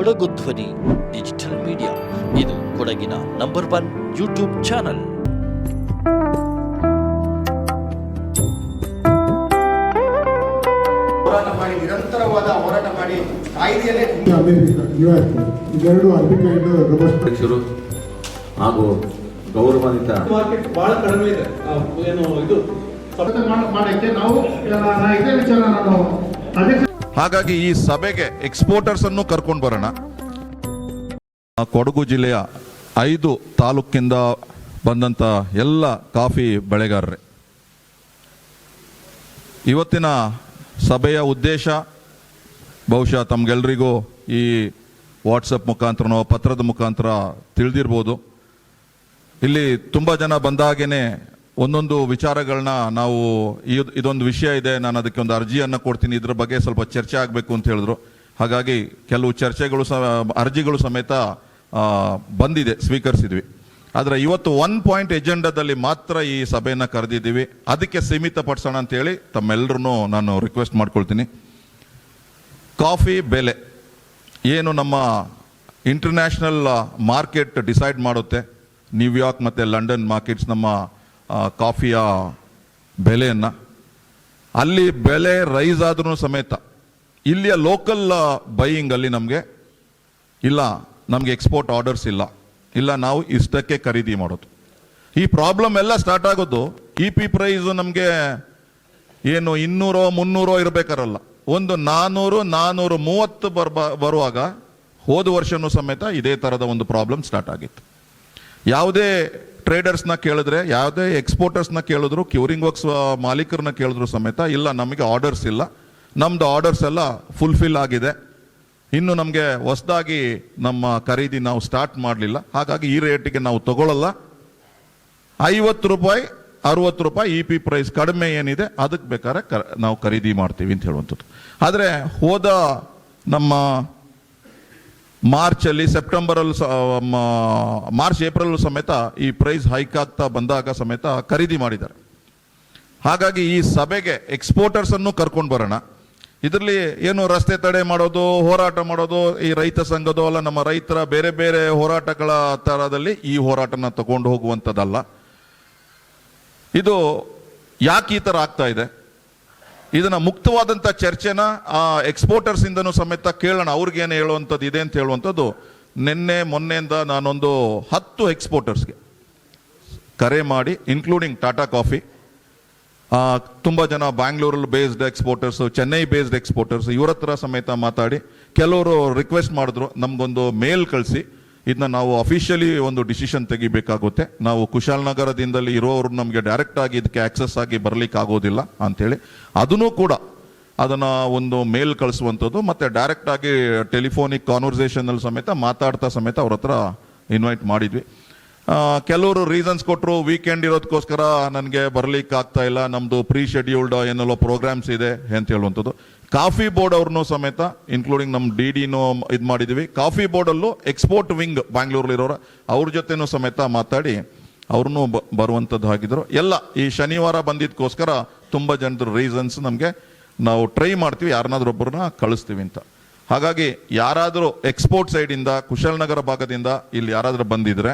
ಕೊಡಗು ಧ್ವನಿ digital media. ಇದು ಕೊಡಗಿನ ನಂಬರ್ ಒನ್ ಯೂಟ್ಯೂಬ್ ಚಾನಲ್. ಹೋರಾಟ ಮಾಡಿ ನಿರಂತರವಾದ ಹೋರಾಟ ಮಾಡಿ ಹಾಗೂ ಗೌರವಾನ್ವಿತ ಮಾರ್ಕೆಟ್ ಬಹಳ ಕಡಿಮೆ ಇದೆ. ಏನು ಇದು? ಮಾಡಕ್ಕೆ ನಾವು ಇದೇ ವಿಚಾರ ನಾನು ಹಾಗಾಗಿ ಈ ಸಭೆಗೆ ಎಕ್ಸ್ಪೋರ್ಟರ್ಸ್ ಅನ್ನು ಕರ್ಕೊಂಡು ಬರೋಣ. ಕೊಡಗು ಜಿಲ್ಲೆಯ ಐದು ತಾಲೂಕಿಂದ ಬಂದಂತ ಎಲ್ಲ ಕಾಫಿ ಬೆಳೆಗಾರರೇ. ಇವತ್ತಿನ ಸಭೆಯ ಉದ್ದೇಶ ಬಹುಶಃ ತಮ್ಗೆಲ್ರಿಗೂ ಈ ವಾಟ್ಸಪ್ ಮುಖಾಂತರನೋ ಪತ್ರದ ಮುಖಾಂತರ ತಿಳಿದಿರ್ಬೋದು. ಇಲ್ಲಿ ತುಂಬ ಜನ ಬಂದಾಗೇನೆ ಒಂದೊಂದು ವಿಚಾರಗಳನ್ನ ನಾವು ಇದ್- ಇದೊಂದು ವಿಷಯ ಇದೆ, ನಾನು ಅದಕ್ಕೆ ಒಂದು ಅರ್ಜಿಯನ್ನು ಕೊಡ್ತೀನಿ, ಇದ್ರ ಬಗ್ಗೆ ಸ್ವಲ್ಪ ಚರ್ಚೆ ಆಗಬೇಕು ಅಂತ ಹೇಳಿದ್ರು. ಹಾಗಾಗಿ ಕೆಲವು ಚರ್ಚೆಗಳು ಸಹ, ಅರ್ಜಿಗಳು ಸಮೇತ ಬಂದಿದೆ, ಸ್ವೀಕರಿಸಿದ್ವಿ. ಆದರೆ ಇವತ್ತು ಒನ್ ಪಾಯಿಂಟ್ ಎಜೆಂಡಾದಲ್ಲಿ ಮಾತ್ರ ಈ ಸಭೆಯನ್ನು ಕರೆದಿದ್ದೀವಿ. ಅದಕ್ಕೆ ಸೀಮಿತಪಡಿಸೋಣ ಅಂತೇಳಿ ತಮ್ಮೆಲ್ಲರೂ ನಾನು ರಿಕ್ವೆಸ್ಟ್ ಮಾಡ್ಕೊಳ್ತೀನಿ. ಕಾಫಿ ಬೆಲೆ. ಏನು ನಮ್ಮ ಇಂಟರ್ನ್ಯಾಷನಲ್ ಮಾರ್ಕೆಟ್ ಡಿಸೈಡ್ ಮಾಡುತ್ತೆ. ನ್ಯೂಯಾರ್ಕ್ ಮತ್ತು ಲಂಡನ್ ಮಾರ್ಕೆಟ್ಸ್ ನಮ್ಮ ಕಾಫಿಯ ಬೆಲೆಯನ್ನು. ಅಲ್ಲಿ ಬೆಲೆ ರೈಸ್ ಆದ್ರೂ ಸಮೇತ, ಇಲ್ಲಿಯ ಲೋಕಲ್ ಬೈಯಿಂಗ್ ಅಲ್ಲಿ ನಮಗೆ ಇಲ್ಲ, ನಮಗೆ ಎಕ್ಸ್ಪೋರ್ಟ್ ಆರ್ಡರ್ಸ್ ಇಲ್ಲ. ಇಲ್ಲ, ನಾವು ಇಷ್ಟಕ್ಕೆ ಖರೀದಿ ಮಾಡೋದು. ಈ ಪ್ರಾಬ್ಲಮ್ ಎಲ್ಲ ಸ್ಟಾರ್ಟ್ ಆಗೋದು ಇ ಪಿ ಪ್ರೈಸ್ ನಮಗೆ ಏನು ಇನ್ನೂರೋ, ಮುನ್ನೂರೋ ಇರಬೇಕಾರಲ್ಲ. ಒಂದು ನಾನ್ನೂರು ನಾನೂರು ಮೂವತ್ತು ಬರ್ಬ, ಬರುವಾಗ ಹೋದ ವರ್ಷನೂ ಸಮೇತ ಇದೇ ಥರದ ಒಂದು ಪ್ರಾಬ್ಲಮ್ ಸ್ಟಾರ್ಟ್ ಆಗಿತ್ತು. ಯಾವುದೇ ಟ್ರೇಡರ್ಸ್ನ ಕೇಳಿದ್ರೆ, ಯಾವುದೇ ಎಕ್ಸ್ಪೋರ್ಟರ್ಸ್ನ ಕೇಳಿದ್ರು ಕ್ಯೂರಿಂಗ್ ವರ್ಕ್ಸ್ ಮಾಲೀಕರನ್ನ ಕೇಳಿದ್ರು ಸಮೇತ, ಇಲ್ಲ, ನಮಗೆ ಆರ್ಡರ್ಸ್ ಇಲ್ಲ. ನಮ್ದು ಆರ್ಡರ್ಸ್ ಎಲ್ಲ ಫುಲ್ಫಿಲ್ ಆಗಿದೆ. ಇನ್ನು ನಮಗೆ ಹೊಸದಾಗಿ ನಮ್ಮ ಖರೀದಿ ನಾವು ಸ್ಟಾರ್ಟ್ ಮಾಡಲಿಲ್ಲ. ಹಾಗಾಗಿ ಈ ರೇಟಿಗೆ ನಾವು ತಗೊಳ್ಳಲ್ಲ ಐವತ್ತು ರೂಪಾಯಿ, ಅರುವತ್ತು ರೂಪಾಯಿ ಇ ಪಿ ಪ್ರೈಸ್ ಕಡಿಮೆ ಏನಿದೆ, ಅದಕ್ಕೆ ಬೇಕಾದ್ರೆ ನಾವು ಖರೀದಿ ಮಾಡ್ತೀವಿ ಅಂತ ಹೇಳುವಂಥದ್ದು. ಆದರೆ ಹೋದ ನಮ್ಮ ಮಾರ್ಚಲ್ಲಿ, ಸೆಪ್ಟೆಂಬರಲ್ಲಿ ಮಾರ್ಚ್ ಏಪ್ರಿಲ್ ಸಮೇತ ಈ ಪ್ರೈಸ್ ಹೈಕ್ ಆಗ್ತಾ ಬಂದಾಗ ಸಮೇತ ಖರೀದಿ ಮಾಡಿದ್ದಾರೆ. ಹಾಗಾಗಿ ಈ ಸಭೆಗೆ ಎಕ್ಸ್ಪೋರ್ಟರ್ಸನ್ನು ಕರ್ಕೊಂಡು ಬರೋಣ. ಇದರಲ್ಲಿ ಏನು ರಸ್ತೆ ತಡೆ ಮಾಡೋದು, ಹೋರಾಟ ಮಾಡೋದು, ಈ ರೈತ ಸಂಘದೋ ಅಲ್ಲ, ನಮ್ಮ ರೈತರ ಬೇರೆ ಬೇರೆ ಹೋರಾಟಗಳ ತರದಲ್ಲಿ ಈ ಹೋರಾಟನ ತಗೊಂಡು ಹೋಗುವಂಥದ್ದಲ್ಲ. ಇದು ಯಾಕೆ ಈ ಥರ ಆಗ್ತಾ ಇದೆ? ಇದನ್ನ ಮುಕ್ತವಾದಂಥ ಚರ್ಚೆನ ಆ ಎಕ್ಸ್ಪೋರ್ಟರ್ಸ್ ಇಂದನೂ ಸಮೇತ ಕೇಳೋಣ. ಅವ್ರಿಗೇನು ಹೇಳುವಂಥದ್ದು, ಇದೆ ಅಂತ ಹೇಳುವಂಥದ್ದು, ನಿನ್ನೆ ಮೊನ್ನೆಯಿಂದ ನಾನೊಂದು ಹತ್ತು ಎಕ್ಸ್ಪೋರ್ಟರ್ಸ್ಗೆ ಕರೆ ಮಾಡಿ ಇನ್ಕ್ಲೂಡಿಂಗ್ ಟಾಟಾ ಕಾಫಿ ತುಂಬ ಜನ ಬ್ಯಾಂಗ್ಳೂರಲ್ಲಿ based exporters Chennai based exporters ಇವ್ರ ಹತ್ರ ಸಮೇತ ಮಾತಾಡಿ, ಕೆಲವರು ರಿಕ್ವೆಸ್ಟ್ ಮಾಡಿದ್ರು, ನಮಗೊಂದು ಮೇಲ್ ಕಳಿಸಿ ಇದನ್ನ ನಾವು ಅಫಿಷಿಯಲಿ ಒಂದು ಡಿಸಿಷನ್ ತೆಗಿಬೇಕಾಗುತ್ತೆ. ನಾವು ಕುಶಾಲನಗರದಿಂದಲೇ ಇರೋರು ನಮಗೆ ಡೈರೆಕ್ಟ್ ಆಗಿ ಇದಕ್ಕೆ ಆಕ್ಸೆಸ್ ಆಗಿ ಬರಲಿಕ್ಕೆ ಆಗೋದಿಲ್ಲ ಅಂತೇಳಿ. ಅದನ್ನು ಕೂಡ ಅದನ್ನು ಒಂದು ಮೇಲ್ ಕಳಿಸುವಂಥದ್ದು ಮತ್ತು ಡೈರೆಕ್ಟ್ ಆಗಿ ಟೆಲಿಫೋನಿಕ್ ಕಾನ್ವರ್ಸೇಷನಲ್ಲಿ ಸಮೇತ ಮಾತಾಡ್ತಾ ಸಮೇತ ಅವ್ರ ಹತ್ರ ಇನ್ವೈಟ್ ಮಾಡಿದ್ವಿ. ಕೆಲವರು ರೀಸನ್ಸ್ ಕೊಟ್ಟರು ವೀಕೆಂಡ್ ಇರೋದಕ್ಕೋಸ್ಕರ ನನಗೆ ಬರಲಿಕ್ಕೆ ಆಗ್ತಾ ಇಲ್ಲ ನಮ್ಮದು ಪ್ರೀ ಶೆಡ್ಯೂಲ್ಡ್ ಏನೆಲ್ಲೋ ಪ್ರೋಗ್ರಾಮ್ಸ್ ಇದೆ ಅಂತ ಹೇಳುವಂಥದ್ದು. ಕಾಫಿ ಬೋರ್ಡ್ ಅವ್ರನ್ನೂ ಸಮೇತ ಇನ್ಕ್ಲೂಡಿಂಗ್ ನಮ್ಮ ಡಿ ಡಿನೂ ಇದು ಮಾಡಿದ್ದೀವಿ ಕಾಫಿ ಬೋರ್ಡಲ್ಲೂ ಎಕ್ಸ್ಪೋರ್ಟ್ ವಿಂಗ್ ಬ್ಯಾಂಗ್ಳೂರಲ್ಲಿರೋರು ಅವ್ರ ಜೊತೆನೂ ಸಮೇತ ಮಾತಾಡಿ, ಅವ್ರನ್ನೂ ಬರುವಂಥದ್ದು ಆಗಿದ್ರು ಎಲ್ಲ, ಈ ಶನಿವಾರ ಬಂದಿದ್ದಕ್ಕೋಸ್ಕರ ತುಂಬ ಜನದ ರೀಸನ್ಸ್ ನಮಗೆ ನಾವು ಟ್ರೈ ಮಾಡ್ತೀವಿ, ಯಾರನ್ನಾದ್ರೂ ಒಬ್ಬರನ್ನ ಕಳಿಸ್ತೀವಿ ಅಂತ. ಹಾಗಾಗಿ ಯಾರಾದರೂ ಎಕ್ಸ್ಪೋರ್ಟ್ ಸೈಡಿಂದ ಕುಶಾಲನಗರ ಭಾಗದಿಂದ ಇಲ್ಲಿ ಯಾರಾದರೂ ಬಂದಿದ್ರೆ,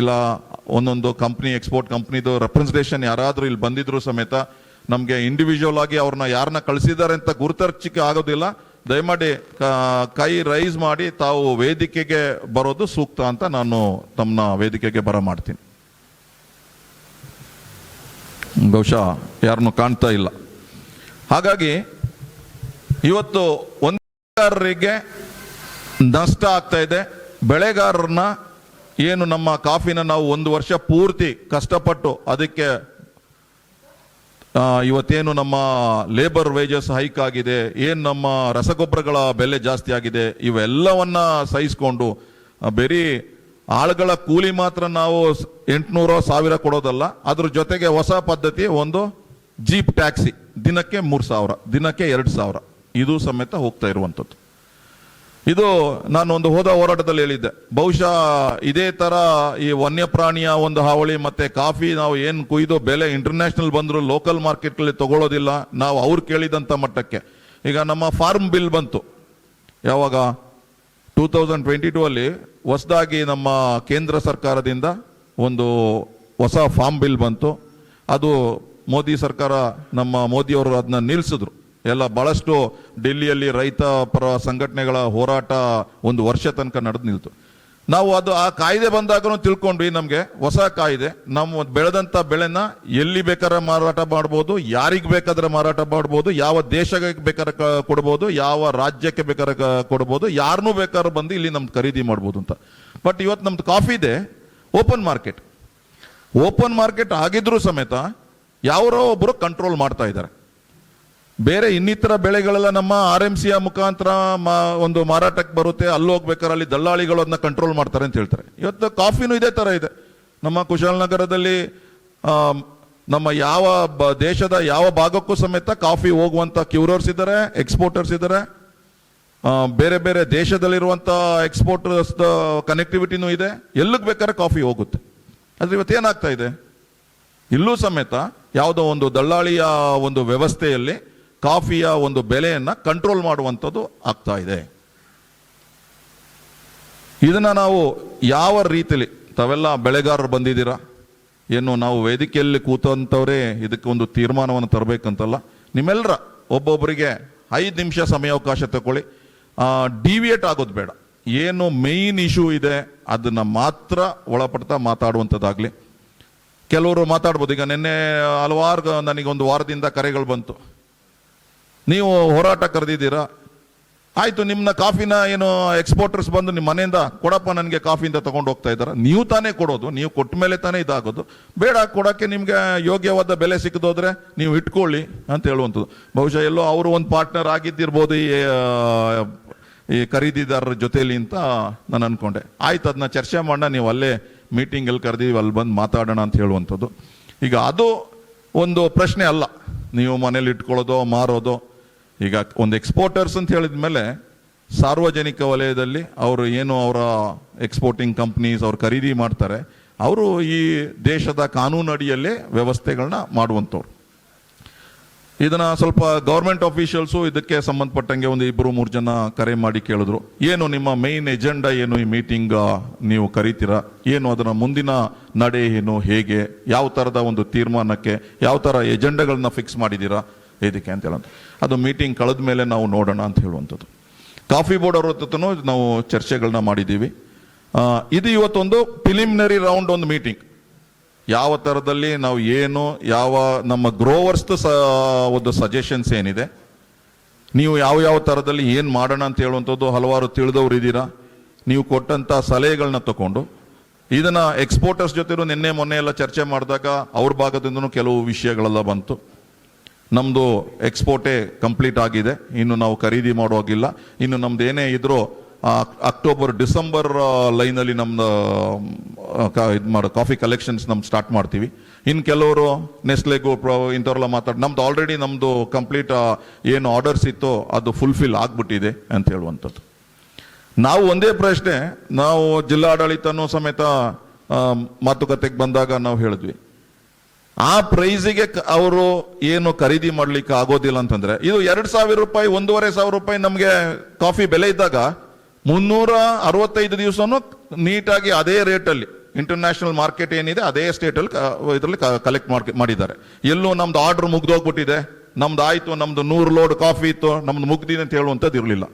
ಇಲ್ಲ ಒಂದೊಂದು ಕಂಪ್ನಿ ಎಕ್ಸ್ಪೋರ್ಟ್ ಕಂಪ್ನಿದು ರೆಪ್ರೆಸೆಂಟೇಷನ್ ಯಾರಾದರೂ ಇಲ್ಲಿ ಬಂದಿದ್ರು ಸಮೇತ ನಮಗೆ ಇಂಡಿವಿಜುವಲ್ ಆಗಿ ಅವ್ರನ್ನ ಯಾರನ್ನ ಕಳಿಸಿದ್ದಾರೆ ಅಂತ ಗುರುತರ್ಚಿಕೆ ಆಗೋದಿಲ್ಲ. ದಯಮಾಡಿ ಕ- ರೈಸ್ ಮಾಡಿ, ತಾವು ವೇದಿಕೆಗೆ ಬರೋದು ಸೂಕ್ತ ಅಂತ ನಾನು ತಮ್ಮನ್ನ ವೇದಿಕೆಗೆ ಬರ ಮಾಡ್ತೀನಿ. ಬಹುಶಃ ಯಾರನ್ನು ಕಾಣ್ತಾ ಇಲ್ಲ. ಹಾಗಾಗಿ, ಇವತ್ತು ಒಂದಾರರಿಗೆ ನಷ್ಟ ಆಗ್ತಾ ಇದೆ. ಬೆಳೆಗಾರರನ್ನ ಏನು ನಮ್ಮ ಕಾಫಿನ ನಾವು ಒಂದು ವರ್ಷ ಪೂರ್ತಿ ಕಷ್ಟಪಟ್ಟು ಅದಕ್ಕೆ ಇವತ್ತೇನು ನಮ್ಮ ಲೇಬರ್ ವೇಜಸ್ ಹೈಕ್ ಆಗಿದೆ, ಏನು ನಮ್ಮ ರಸಗೊಬ್ಬರಗಳ ಬೆಲೆ ಜಾಸ್ತಿ ಆಗಿದೆ, ಇವೆಲ್ಲವನ್ನ ಸಹಿಸಿಕೊಂಡು ಬರೀ ಆಳುಗಳ ಕೂಲಿ ಮಾತ್ರ ನಾವು ಎಂಟ್ನೂರೋ ಸಾವಿರ ಕೊಡೋದಲ್ಲ, ಅದ್ರ ಜೊತೆಗೆ ಹೊಸ ಪದ್ಧತಿ ಒಂದು ಜೀಪ್ ಟ್ಯಾಕ್ಸಿ ದಿನಕ್ಕೆ ಮೂರು ಸಾವಿರ, ದಿನಕ್ಕೆ ಎರಡು ಸಾವಿರ, ಇದು ಸಮೇತ ಹೋಗ್ತಾ ಇರುವಂಥದ್ದು. ಇದು ನಾನು ಒಂದು ಹೋದ ಹೋರಾಟದಲ್ಲಿ ಹೇಳಿದ್ದೆ. ಬಹುಶಃ ಇದೇ ತರ ಈ ವನ್ಯಪ್ರಾಣಿಯ ಒಂದು ಹಾವಳಿ ಮತ್ತೆ ಕಾಫಿ ನಾವು ಏನ್ ಕುಯ್ದು ಬೆಲೆ ಇಂಟರ್ನ್ಯಾಷನಲ್ ಬಂದ್ರು ಲೋಕಲ್ ಮಾರ್ಕೆಟ್ಗಳಲ್ಲಿ ತಗೊಳ್ಳೋದಿಲ್ಲ. ನಾವು ಅವ್ರು ಕೇಳಿದಂತ ಮಟ್ಟಕ್ಕೆ. ಈಗ ನಮ್ಮ ಫಾರ್ಮ್ ಬಿಲ್ ಬಂತು. ಯಾವಾಗ? ಟೂ ತೌಸಂಡ್ ಟ್ವೆಂಟಿ ಟೂ ಅಲ್ಲಿ ಹೊಸದಾಗಿ ನಮ್ಮ ಕೇಂದ್ರ ಸರ್ಕಾರದಿಂದ ಒಂದು ಹೊಸ ಫಾರ್ಮ್ ಬಿಲ್ ಬಂತು. ಅದು ಮೋದಿ ಸರ್ಕಾರ ನಮ್ಮ ಮೋದಿಯವರು ಅದನ್ನ ನಿಲ್ಲಿಸಿದ್ರು ಎಲ್ಲ ಭಾಳಷ್ಟು ಡೆಲ್ಲಿಯಲ್ಲಿ ರೈತ ಪರ ಸಂಘಟನೆಗಳ ಹೋರಾಟ ಒಂದು ವರ್ಷ ತನಕ ನಡೆದು ನಿಲ್ತು. ನಾವು ಅದು ಆ ಕಾಯ್ದೆ ಬಂದಾಗನೂ ತಿಳ್ಕೊಂಡ್ವಿ ನಮಗೆ, ಹೊಸ ಕಾಯ್ದೆ. ನಮ್ಮ ಬೆಳೆದಂಥ ಬೆಳೆನ ಎಲ್ಲಿ ಬೇಕಾದ್ರೆ ಮಾರಾಟ ಮಾಡ್ಬೋದು, ಯಾರಿಗೆ ಬೇಕಾದ್ರೆ ಮಾರಾಟ ಮಾಡ್ಬೋದು, ಯಾವ ದೇಶಕ್ಕೆ ಬೇಕಾದ್ರೆ ಕೊಡ್ಬೋದು, ಯಾವ ರಾಜ್ಯಕ್ಕೆ ಬೇಕಾದ್ರೆ ಕೊಡ್ಬೋದು ಯಾರನ್ನೂ ಬೇಕಾದ್ರೆ ಬಂದು ಇಲ್ಲಿ ನಮ್ದು ಖರೀದಿ ಮಾಡ್ಬೋದು ಅಂತ. ಬಟ್ ಇವತ್ತು ನಮ್ದು ಕಾಫಿ ಇದೆ, ಓಪನ್ ಮಾರ್ಕೆಟ್. ಓಪನ್ ಮಾರ್ಕೆಟ್ ಆಗಿದ್ರೂ ಸಮೇತ ಯಾರೋ ಒಬ್ಬರು ಕಂಟ್ರೋಲ್ ಮಾಡ್ತಾ ಇದ್ದಾರೆ. ಬೇರೆ ಇನ್ನಿತರ ಬೆಳೆಗಳೆಲ್ಲ ನಮ್ಮ ಆರ್ ಎಂ ಸಿಯ ಮುಖಾಂತರ ಒಂದು ಮಾರಾಟಕ್ಕೆ ಬರುತ್ತೆ, ಅಲ್ಲಿ ಹೋಗ್ಬೇಕಾದ್ರೆ ಅಲ್ಲಿ ದಲ್ಲಾಳಿಗಳು ಅದನ್ನ ಕಂಟ್ರೋಲ್ ಮಾಡ್ತಾರೆ ಅಂತ ಹೇಳ್ತಾರೆ. ಇವತ್ತು ಕಾಫಿನೂ ಇದೇ ತರ ಇದೆ. ನಮ್ಮ ಕುಶಾಲನಗರದಲ್ಲಿ ನಮ್ಮ ಯಾವ ಬ- ದೇಶದ ಯಾವ ಭಾಗಕ್ಕೂ ಸಮೇತ ಕಾಫಿ ಹೋಗುವಂತ ಕ್ಯೂರರ್ಸ್ ಇದ್ದಾರೆ ಎಕ್ಸ್ಪೋರ್ಟರ್ಸ್ ಇದ್ದಾರೆ. ಬೇರೆ ಬೇರೆ ದೇಶದಲ್ಲಿರುವಂಥ ಎಕ್ಸ್ಪೋರ್ಟರ್ಸ್ ಕನೆಕ್ಟಿವಿಟಿನೂ ಇದೆ. ಎಲ್ಲಿಗೆ ಬೇಕಾದ್ರೆ ಕಾಫಿ ಹೋಗುತ್ತೆ. ಆದರೆ ಇವತ್ತು ಏನಾಗ್ತಾ ಇದೆ? ಇಲ್ಲೂ ಸಮೇತ ಯಾವುದೋ ಒಂದು ದಳ್ಳಾಳಿಯ ಒಂದು ವ್ಯವಸ್ಥೆಯಲ್ಲಿ ಕಾಫಿಯ ಒಂದು ಬೆಲೆಯನ್ನು ಕಂಟ್ರೋಲ್ ಮಾಡುವಂಥದ್ದು ಆಗ್ತಾ ಇದೆ. ಇದನ್ನು ನಾವು ಯಾವ ರೀತಿಲಿ, ತಾವೆಲ್ಲ ಬೆಳೆಗಾರರು ಬಂದಿದ್ದೀರಾ? ಏನು ನಾವು ವೇದಿಕೆಯಲ್ಲಿ ಕೂತಂಥವರೇ ಇದಕ್ಕೆ ಒಂದು ತೀರ್ಮಾನವನ್ನು ತರಬೇಕಂತಲ್ಲ? ನಿಮ್ಮೆಲ್ಲರ ಒಬ್ಬೊಬ್ಬರಿಗೆ ಐದು ನಿಮಿಷ ಸಮಯಾವಕಾಶ ತಗೊಳ್ಳಿ. ಡಿವಿಯೇಟ್ ಆಗೋದು ಬೇಡ. ಏನು ಮೇಯ್ನ್ ಇಶ್ಯೂ ಇದೆ, ಅದನ್ನು ಮಾತ್ರ ಒಳಪಡ್ತಾ ಮಾತಾಡುವಂಥದ್ದಾಗಲಿ. ಕೆಲವರು ಮಾತಾಡ್ಬೋದು. ಈಗ ನಿನ್ನೆ ಹಲವಾರು ನನಗೊಂದು ವಾರದಿಂದ ಕರೆಗಳು ಬಂತು. ನೀವು ಹೋರಾಟ ಕರೆದಿದ್ದೀರಾ? ಆಯಿತು ನಿಮ್ಮನ್ನ ಕಾಫಿನ ಏನು ಎಕ್ಸ್ಪೋರ್ಟರ್ಸ್ ಬಂದು ನಿಮ್ಮ ಮನೆಯಿಂದ, ಕೊಡಪ್ಪ, ನನಗೆ ಕಾಫಿಯಿಂದ ತಗೊಂಡು ಹೋಗ್ತಾ ಇದ್ದಾರೆ? ನೀವು ತಾನೇ ಕೊಡೋದು, ನೀವು ಕೊಟ್ಟ ಮೇಲೆ ತಾನೇ ಇದಾಗೋದು. ಬೇಡ, ಕೊಡೋಕ್ಕೆ ನಿಮಗೆ ಯೋಗ್ಯವಾದ ಬೆಲೆ ಸಿಕ್ಕದೋದ್ರೆ ನೀವು ಇಟ್ಕೊಳ್ಳಿ ಅಂತ ಹೇಳುವಂಥದ್ದು. ಬಹುಶಃ ಎಲ್ಲೋ ಅವರು ಒಂದು ಪಾರ್ಟ್ನರ್ ಆಗಿದ್ದಿರ್ಬೋದು ಈ ಈ ಖರೀದಿದಾರರ ಜೊತೆಯಲ್ಲಿ ಅಂತ ನಾನು ಅನ್ಕೊಂಡೆ. ಆಯ್ತು ಅದನ್ನ ಚರ್ಚೆ ಮಾಡೋಣ, ನೀವು ಅಲ್ಲೇ ಮೀಟಿಂಗ್ ಅಲ್ಲಿ ಕರೆದಿವಿ, ಅಲ್ಲಿ ಬಂದು ಮಾತಾಡೋಣ ಅಂತ ಹೇಳುವಂಥದ್ದು. ಈಗ ಅದು ಒಂದು ಪ್ರಶ್ನೆ ಅಲ್ಲ. ನೀವು ಮನೇಲಿ ಇಟ್ಕೊಳ್ಳೋದು, ಮಾರೋದು ಈಗ ಒಂದು ಎಕ್ಸ್ಪೋರ್ಟರ್ಸ್ ಅಂತ ಹೇಳಿದ ಮೇಲೆ ಸಾರ್ವಜನಿಕ ವಲಯದಲ್ಲಿ ಅವರು ಏನು ಅವರ ಎಕ್ಸ್ಪೋರ್ಟಿಂಗ್ ಕಂಪ್ನೀಸ್ ಅವ್ರು ಖರೀದಿ ಮಾಡ್ತಾರೆ, ಅವರು ಈ ದೇಶದ ಕಾನೂನು ಅಡಿಯಲ್ಲೇ ವ್ಯವಸ್ಥೆಗಳನ್ನ ಮಾಡುವಂಥವ್ರು. ಇದನ್ನ ಸ್ವಲ್ಪ ಗೌರ್ಮೆಂಟ್ ಆಫೀಷಿಯಲ್ಸು ಇದಕ್ಕೆ ಸಂಬಂಧಪಟ್ಟಂಗೆ ಒಂದು ಇಬ್ಬರು ಮೂರು ಜನ ಕರೆ ಮಾಡಿ ಕೇಳಿದ್ರು. ಏನು ನಿಮ್ಮ ಮೇನ್ ಎಜೆಂಡಾ ಏನು ಈ ಮೀಟಿಂಗ್ ನೀವು ಕರಿತೀರಾ? ಏನು ಅದರ ಮುಂದಿನ ನಡೆ ಏನು ಹೇಗೆ? ಯಾವ ಥರದ ಒಂದು ತೀರ್ಮಾನಕ್ಕೆ, ಯಾವ ಥರ ಎಜೆಂಡಾಗಳನ್ನ ಫಿಕ್ಸ್ ಮಾಡಿದ್ದೀರಾ ಇದಕ್ಕೆ ಅಂತ ಹೇಳೋದು. ಅದು ಮೀಟಿಂಗ್ ಕಳೆದ ಮೇಲೆ ನಾವು ನೋಡೋಣ ಅಂತ ಹೇಳುವಂಥದ್ದು. ಕಾಫಿ ಬೋರ್ಡ್ ಅವ್ರ ಹತ್ರನೂ ನಾವು ಚರ್ಚೆಗಳನ್ನ ಮಾಡಿದ್ದೀವಿ. ಇದು ಇವತ್ತೊಂದು ಪ್ರಿಲಿಮಿನರಿ ರೌಂಡ್ ಒಂದು ಮೀಟಿಂಗ್ ಯಾವ ಥರದಲ್ಲಿ ನಾವು ಏನು, ಯಾವ ನಮ್ಮ ಗ್ರೋವರ್ಸ್ ಒಂದು ಸಜೆಷನ್ಸ್ ಏನಿದೆ, ನೀವು ಯಾವ ಯಾವ ಥರದಲ್ಲಿ ಏನು ಮಾಡೋಣ ಅಂತ ಹೇಳುವಂಥದ್ದು ಹಲವಾರು ತಿಳಿದವರು ಇದ್ದೀರಾ, ನೀವು ಕೊಟ್ಟಂಥ ಸಲಹೆಗಳನ್ನ ತಗೊಂಡು, ಇದನ್ನು ಎಕ್ಸ್ಪೋರ್ಟರ್ಸ್ ಜೊತೆ ನಿನ್ನೆ ಮೊನ್ನೆ ಎಲ್ಲ ಚರ್ಚೆ ಮಾಡಿದಾಗ ಅವ್ರ ಭಾಗದಿಂದನೂ ಕೆಲವು ವಿಷಯಗಳೆಲ್ಲ ಬಂತು. ನಮ್ದು ಎಕ್ಸ್ಪೋರ್ಟೇ ಕಂಪ್ಲೀಟ್ ಆಗಿದೆ. ಇನ್ನು ನಾವು ಖರೀದಿ ಮಾಡುವಾಗಿಲ್ಲ. ಇನ್ನು ನಮ್ದು ಏನೇ ಇದ್ರೂ ಅಕ್ಟೋಬರ್ ಡಿಸೆಂಬರ್ ಲೈನಲ್ಲಿ ನಮ್ದು ಇದು ಮಾಡೋ ಕಾಫಿ ಕಲೆಕ್ಷನ್ಸ್ ನಮ್ಮ ಸ್ಟಾರ್ಟ್ ಮಾಡ್ತೀವಿ. ಇನ್ನು ಕೆಲವರು ನೆಸ್ಲೆಗೂ ಇಂಥವ್ರೆಲ್ಲ ಮಾತಾಡಿ, ನಮ್ದು ಆಲ್ರೆಡಿ ನಮ್ಮದು ಕಂಪ್ಲೀಟ್ ಏನು ಆರ್ಡರ್ಸ್ ಇತ್ತು ಅದು ಫುಲ್ಫಿಲ್ ಆಗಿಬಿಟ್ಟಿದೆ ಅಂತ ಹೇಳುವಂಥದ್ದು. ನಾವು ಒಂದೇ ಪ್ರಶ್ನೆ, ನಾವು ಜಿಲ್ಲಾಡಳಿತನೂ ಸಮೇತ ಮಾತುಕತೆಗೆ ಬಂದಾಗ ನಾವು ಹೇಳಿದ್ವಿ. ಆ ಪ್ರೈಸಿಗೆ ಅವರು ಏನು ಖರೀದಿ ಮಾಡ್ಲಿಕ್ಕೆ ಆಗೋದಿಲ್ಲ ಅಂತಂದ್ರೆ, ಇದು ಎರಡ್ ಸಾವಿರ ರೂಪಾಯಿ, ಒಂದೂವರೆ ಸಾವಿರ ರೂಪಾಯಿ ನಮಗೆ ಕಾಫಿ ಬೆಲೆ ಇದ್ದಾಗ ಮುನ್ನೂರ ಅರವತ್ತೈದು ದಿವಸನೂ ನೀಟಾಗಿ ಅದೇ ರೇಟಲ್ಲಿ ಇಂಟರ್ನ್ಯಾಷನಲ್ ಮಾರ್ಕೆಟ್ ಏನಿದೆ ಅದೇ ಸ್ಟೇಟಲ್ಲಿ ಇದರಲ್ಲಿ ಕಲೆಕ್ಟ್ ಮಾಡಿದ್ದಾರೆ. ಎಲ್ಲೂ ನಮ್ದು ಆರ್ಡರ್ ಮುಗ್ದೋಗ್ಬಿಟ್ಟಿದೆ, ನಮ್ದು ಆಯ್ತು, ನಮ್ದು ನೂರು ಲೋಡ್ ಕಾಫಿ ಇತ್ತು, ನಮ್ದು ಮುಗ್ದಿದೆ ಅಂತ ಹೇಳುವಂಥದ್ದು ಇರಲಿಲ್ಲ.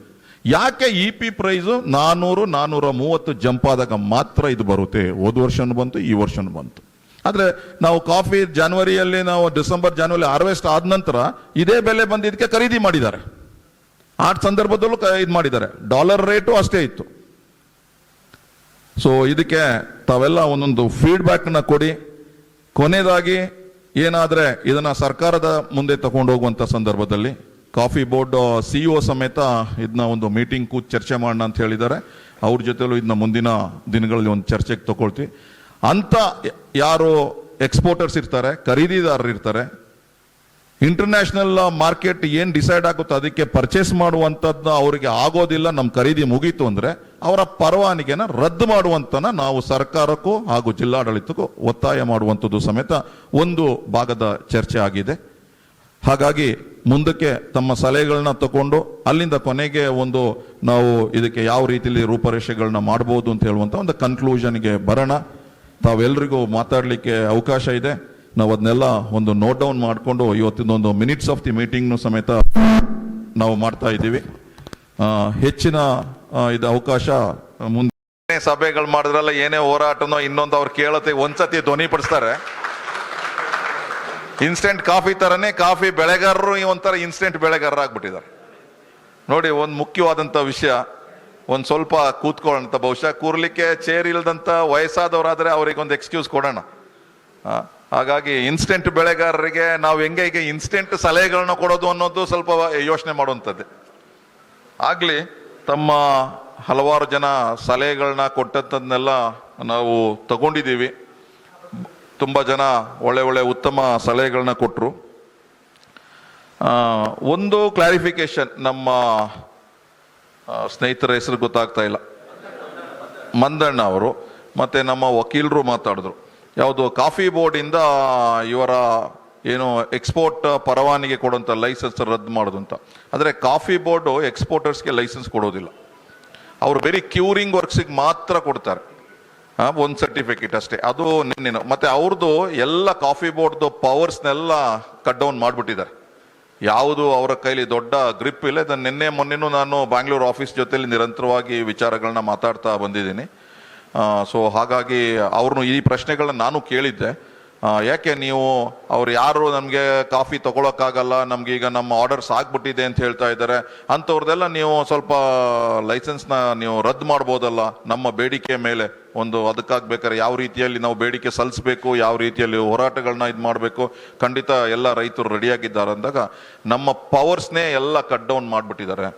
ಯಾಕೆ ಇ ಪಿ ಪ್ರೈಸು ನಾನೂರು, ನಾನೂರ ಮೂವತ್ತು ಜಂಪ್ ಆದಾಗ ಮಾತ್ರ ಇದು ಬರುತ್ತೆ? ಹೋದ ವರ್ಷನೂ ಬಂತು, ಈ ವರ್ಷನೂ ಬಂತು. ಆದ್ರೆ ನಾವು ಕಾಫಿ ಜನವರಿಯಲ್ಲಿ ನಾವು ಡಿಸೆಂಬರ್ ಜನವರಿ ಹಾರ್ವೆಸ್ಟ್ ಆದ ನಂತರ ಇದೇ ಬೆಲೆ ಬಂದಿದ್ದಕ್ಕೆ ಖರೀದಿ ಮಾಡಿದ್ದಾರೆ. ಆ ಸಂದರ್ಭದಲ್ಲೂ ಇದು ಮಾಡಿದ್ದಾರೆ. ಡಾಲರ್ ರೇಟು ಅಷ್ಟೇ ಇತ್ತು. ಸೊ ಇದಕ್ಕೆ ತಾವೆಲ್ಲ ಒಂದೊಂದು ಫೀಡ್ಬ್ಯಾಕ್ನ ಕೊಡಿ. ಕೊನೆಯದಾಗಿ ಏನಾದ್ರೆ ಇದನ್ನ ಸರ್ಕಾರದ ಮುಂದೆ ತಗೊಂಡು ಹೋಗುವಂತ ಸಂದರ್ಭದಲ್ಲಿ ಕಾಫಿ ಬೋರ್ಡ್ ಸಿಇಒ ಸಮೇತ ಇದನ್ನ ಒಂದು ಮೀಟಿಂಗ್ ಕೂತ್ ಚರ್ಚೆ ಮಾಡೋಣ ಅಂತ ಹೇಳಿದ್ದಾರೆ. ಅವ್ರ ಜೊತೆಲೂ ಇದನ್ನ ಮುಂದಿನ ದಿನಗಳಲ್ಲಿ ಒಂದು ಚರ್ಚೆಗೆ ತಗೊಳ್ತೀವಿ ಅಂತ ಯಾರು ಎಕ್ಸ್ಪೋರ್ಟರ್ಸ್ ಇರ್ತಾರೆ, ಖರೀದಿದಾರರು ಇರ್ತಾರೆ. ಇಂಟರ್ನ್ಯಾಷನಲ್ ಮಾರ್ಕೆಟ್ ಏನು ಡಿಸೈಡ್ ಆಗುತ್ತೋ ಅದಕ್ಕೆ ಪರ್ಚೇಸ್ ಮಾಡುವಂಥದ್ದನ್ನ ಅವರಿಗೆ ಆಗೋದಿಲ್ಲ ನಮ್ಮ ಖರೀದಿ ಮುಗೀತು ಅಂದರೆ ಅವರ ಪರವಾನಿಗೆನ ರದ್ದು ಮಾಡುವಂತನ ನಾವು ಸರ್ಕಾರಕ್ಕೂ ಹಾಗೂ ಜಿಲ್ಲಾಡಳಿತಕ್ಕೂ ಒತ್ತಾಯ ಮಾಡುವಂಥದ್ದು ಸಮೇತ ಒಂದು ಭಾಗದ ಚರ್ಚೆ ಆಗಿದೆ. ಹಾಗಾಗಿ ಮುಂದಕ್ಕೆ ತಮ್ಮ ಸಲಹೆಗಳನ್ನ ತಗೊಂಡು ಅಲ್ಲಿಂದ ಕೊನೆಗೆ ಒಂದು ನಾವು ಇದಕ್ಕೆ ಯಾವ ರೀತಿಯಲ್ಲಿ ರೂಪರೇಷೆಗಳನ್ನ ಮಾಡ್ಬೋದು ಅಂತ ಹೇಳುವಂಥ ಒಂದು ಕನ್ಕ್ಲೂಷನ್ಗೆ ಬರೋಣ. ತಾವೆಲ್ರಿಗೂ ಮಾತಾಡಲಿಕ್ಕೆ ಅವಕಾಶ ಇದೆ. ನಾವು ಅದನ್ನೆಲ್ಲ ಒಂದು ನೋಟ್ ಡೌನ್ ಮಾಡಿಕೊಂಡು ಇವತ್ತಿನೊಂದು ಮಿನಿಟ್ಸ್ ಆಫ್ ದಿ ಮೀಟಿಂಗ್ನು ಸಮೇತ ನಾವು ಮಾಡ್ತಾ ಇದ್ದೀವಿ. ಹೆಚ್ಚಿನ ಇದು ಅವಕಾಶ ಮುಂದೆ ಸಭೆಗಳು ಮಾಡಿದ್ರಲ್ಲ, ಏನೇ ಹೋರಾಟನೋ ಇನ್ನೊಂದು ಅವ್ರು ಕೇಳತ್ತೆ, ಒಂದ್ಸತಿ ಧ್ವನಿ ಪಡಿಸ್ತಾರೆ. ಇನ್ಸ್ಟೆಂಟ್ ಕಾಫಿ ತರನೇ ಕಾಫಿ ಬೆಳೆಗಾರರು ಈ ಒಂಥರ ಇನ್ಸ್ಟೆಂಟ್ ಬೆಳೆಗಾರರಾಗ್ಬಿಟ್ಟಿದ್ದಾರೆ. ನೋಡಿ, ಒಂದು ಮುಖ್ಯವಾದಂಥ ವಿಷಯ ಒಂದು ಸ್ವಲ್ಪ ಕೂತ್ಕೊಳ್ಳೋಣ ಬಹುಶಃ ಕೂರ್ಲಿಕ್ಕೆ ಚೇರ್ ಇಲ್ಲದಂತ ವಯಸ್ಸಾದವರಾದರೆ ಅವ್ರಿಗೆ ಒಂದು ಎಕ್ಸ್ಕ್ಯೂಸ್ ಕೊಡೋಣ ಹಾಗಾಗಿ ಇನ್ಸ್ಟೆಂಟ್ ಬೆಳೆಗಾರರಿಗೆ ನಾವು ಹೆಂಗೆ ಈಗ ಇನ್ಸ್ಟೆಂಟ್ ಸಲಹೆಗಳನ್ನ ಕೊಡೋದು ಅನ್ನೋದು ಸ್ವಲ್ಪ ಯೋಚನೆ ಮಾಡುವಂಥದ್ದು. ಆಗಲಿ, ತಮ್ಮ ಹಲವಾರು ಜನ ಸಲಹೆಗಳನ್ನ ಕೊಟ್ಟಂಥದ್ದನ್ನೆಲ್ಲ ನಾವು ತಗೊಂಡಿದ್ದೀವಿ. ತುಂಬ ಜನ ಒಳ್ಳೆ ಒಳ್ಳೆ ಉತ್ತಮ ಸಲಹೆಗಳನ್ನ ಕೊಟ್ಟರು ಒಂದು ಕ್ಲಾರಿಫಿಕೇಶನ್ ನಮ್ಮ ಸ್ನೇಹಿತರ ಹೆಸರು ಗೊತ್ತಾಗ್ತಾ ಇಲ್ಲ. ಮಂದಣ್ಣ ಅವರು, ಮತ್ತು ನಮ್ಮ ವಕೀಲರು ಮಾತಾಡಿದ್ರು. ಯಾವುದು ಕಾಫಿ ಬೋರ್ಡಿಂದ ಇವರ ಏನು ಎಕ್ಸ್ಪೋರ್ಟ್ ಪರವಾನಿಗೆ ಕೊಡುವಂಥ ಲೈಸೆನ್ಸ್ ರದ್ದು ಮಾಡೋದು ಅಂತ. ಆದರೆ ಕಾಫಿ ಬೋರ್ಡು ಎಕ್ಸ್ಪೋರ್ಟರ್ಸ್ಗೆ ಲೈಸೆನ್ಸ್ ಕೊಡೋದಿಲ್ಲ. ಅವರು ಬರೀ ಕ್ಯೂರಿಂಗ್ ವರ್ಕ್ಸಿಗೆ ಮಾತ್ರ ಕೊಡ್ತಾರೆ. ಒಂದು ಸರ್ಟಿಫಿಕೇಟ್ ಅಷ್ಟೇ. ಅದು ನಿನ್ನೆ ಮತ್ತು ಅವ್ರದ್ದು ಎಲ್ಲ ಕಾಫಿ ಬೋರ್ಡ್ದು ಪವರ್ಸ್ನೆಲ್ಲ ಕಟ್ ಡೌನ್ ಮಾಡಿಬಿಟ್ಟಿದ್ದಾರೆ. ಯಾವುದು ಅವರ ಕೈಲಿ ದೊಡ್ಡ ಗ್ರಿಪ್ ಇಲ್ಲ. ಇದನ್ನು ನಿನ್ನೆ ಮೊನ್ನೆನೂ ನಾನು ಬ್ಯಾಂಗ್ಳೂರು ಆಫೀಸ್ ಜೊತೆಲಿ ನಿರಂತರವಾಗಿ ವಿಚಾರಗಳನ್ನ ಮಾತಾಡ್ತಾ ಬಂದಿದ್ದೀನಿ. ಸೊ ಹಾಗಾಗಿ ಅವ್ರನ್ನು ಈ ಪ್ರಶ್ನೆಗಳನ್ನ ನಾನು ಕೇಳಿದ್ದೆ. ಯಾಕೆ ನೀವು ಅವ್ರು ಯಾರು ನಮಗೆ ಕಾಫಿ ತಗೊಳಕ್ಕಾಗಲ್ಲ, ನಮ್ಗೆ ಈಗ ನಮ್ಮ ಆರ್ಡರ್ಸ್ ಆಗ್ಬಿಟ್ಟಿದೆ ಅಂತ ಹೇಳ್ತಾ ಇದ್ದಾರೆ. ಅಂಥವ್ರದ್ದೆಲ್ಲ ನೀವು ಸ್ವಲ್ಪ ಲೈಸೆನ್ಸ್ನ ನೀವು ರದ್ದು ಮಾಡ್ಬೋದಲ್ಲ ನಮ್ಮ ಬೇಡಿಕೆ ಮೇಲೆ. ಒಂದು ಅದಕ್ಕಾಗ್ಬೇಕಾದ್ರೆ ಯಾವ ರೀತಿಯಲ್ಲಿ ನಾವು ಬೇಡಿಕೆ ಸಲ್ಲಿಸಬೇಕು, ಯಾವ ರೀತಿಯಲ್ಲಿ ಹೋರಾಟಗಳನ್ನ ಇದು ಮಾಡಬೇಕು, ಖಂಡಿತ ಎಲ್ಲ ರೈತರು ರೆಡಿಯಾಗಿದ್ದಾರೆ ಅಂದಾಗ ನಮ್ಮ ಪವರ್ಸ್ನೇ ಎಲ್ಲ ಕಟ್ ಡೌನ್ ಮಾಡಿಬಿಟ್ಟಿದ್ದಾರೆ.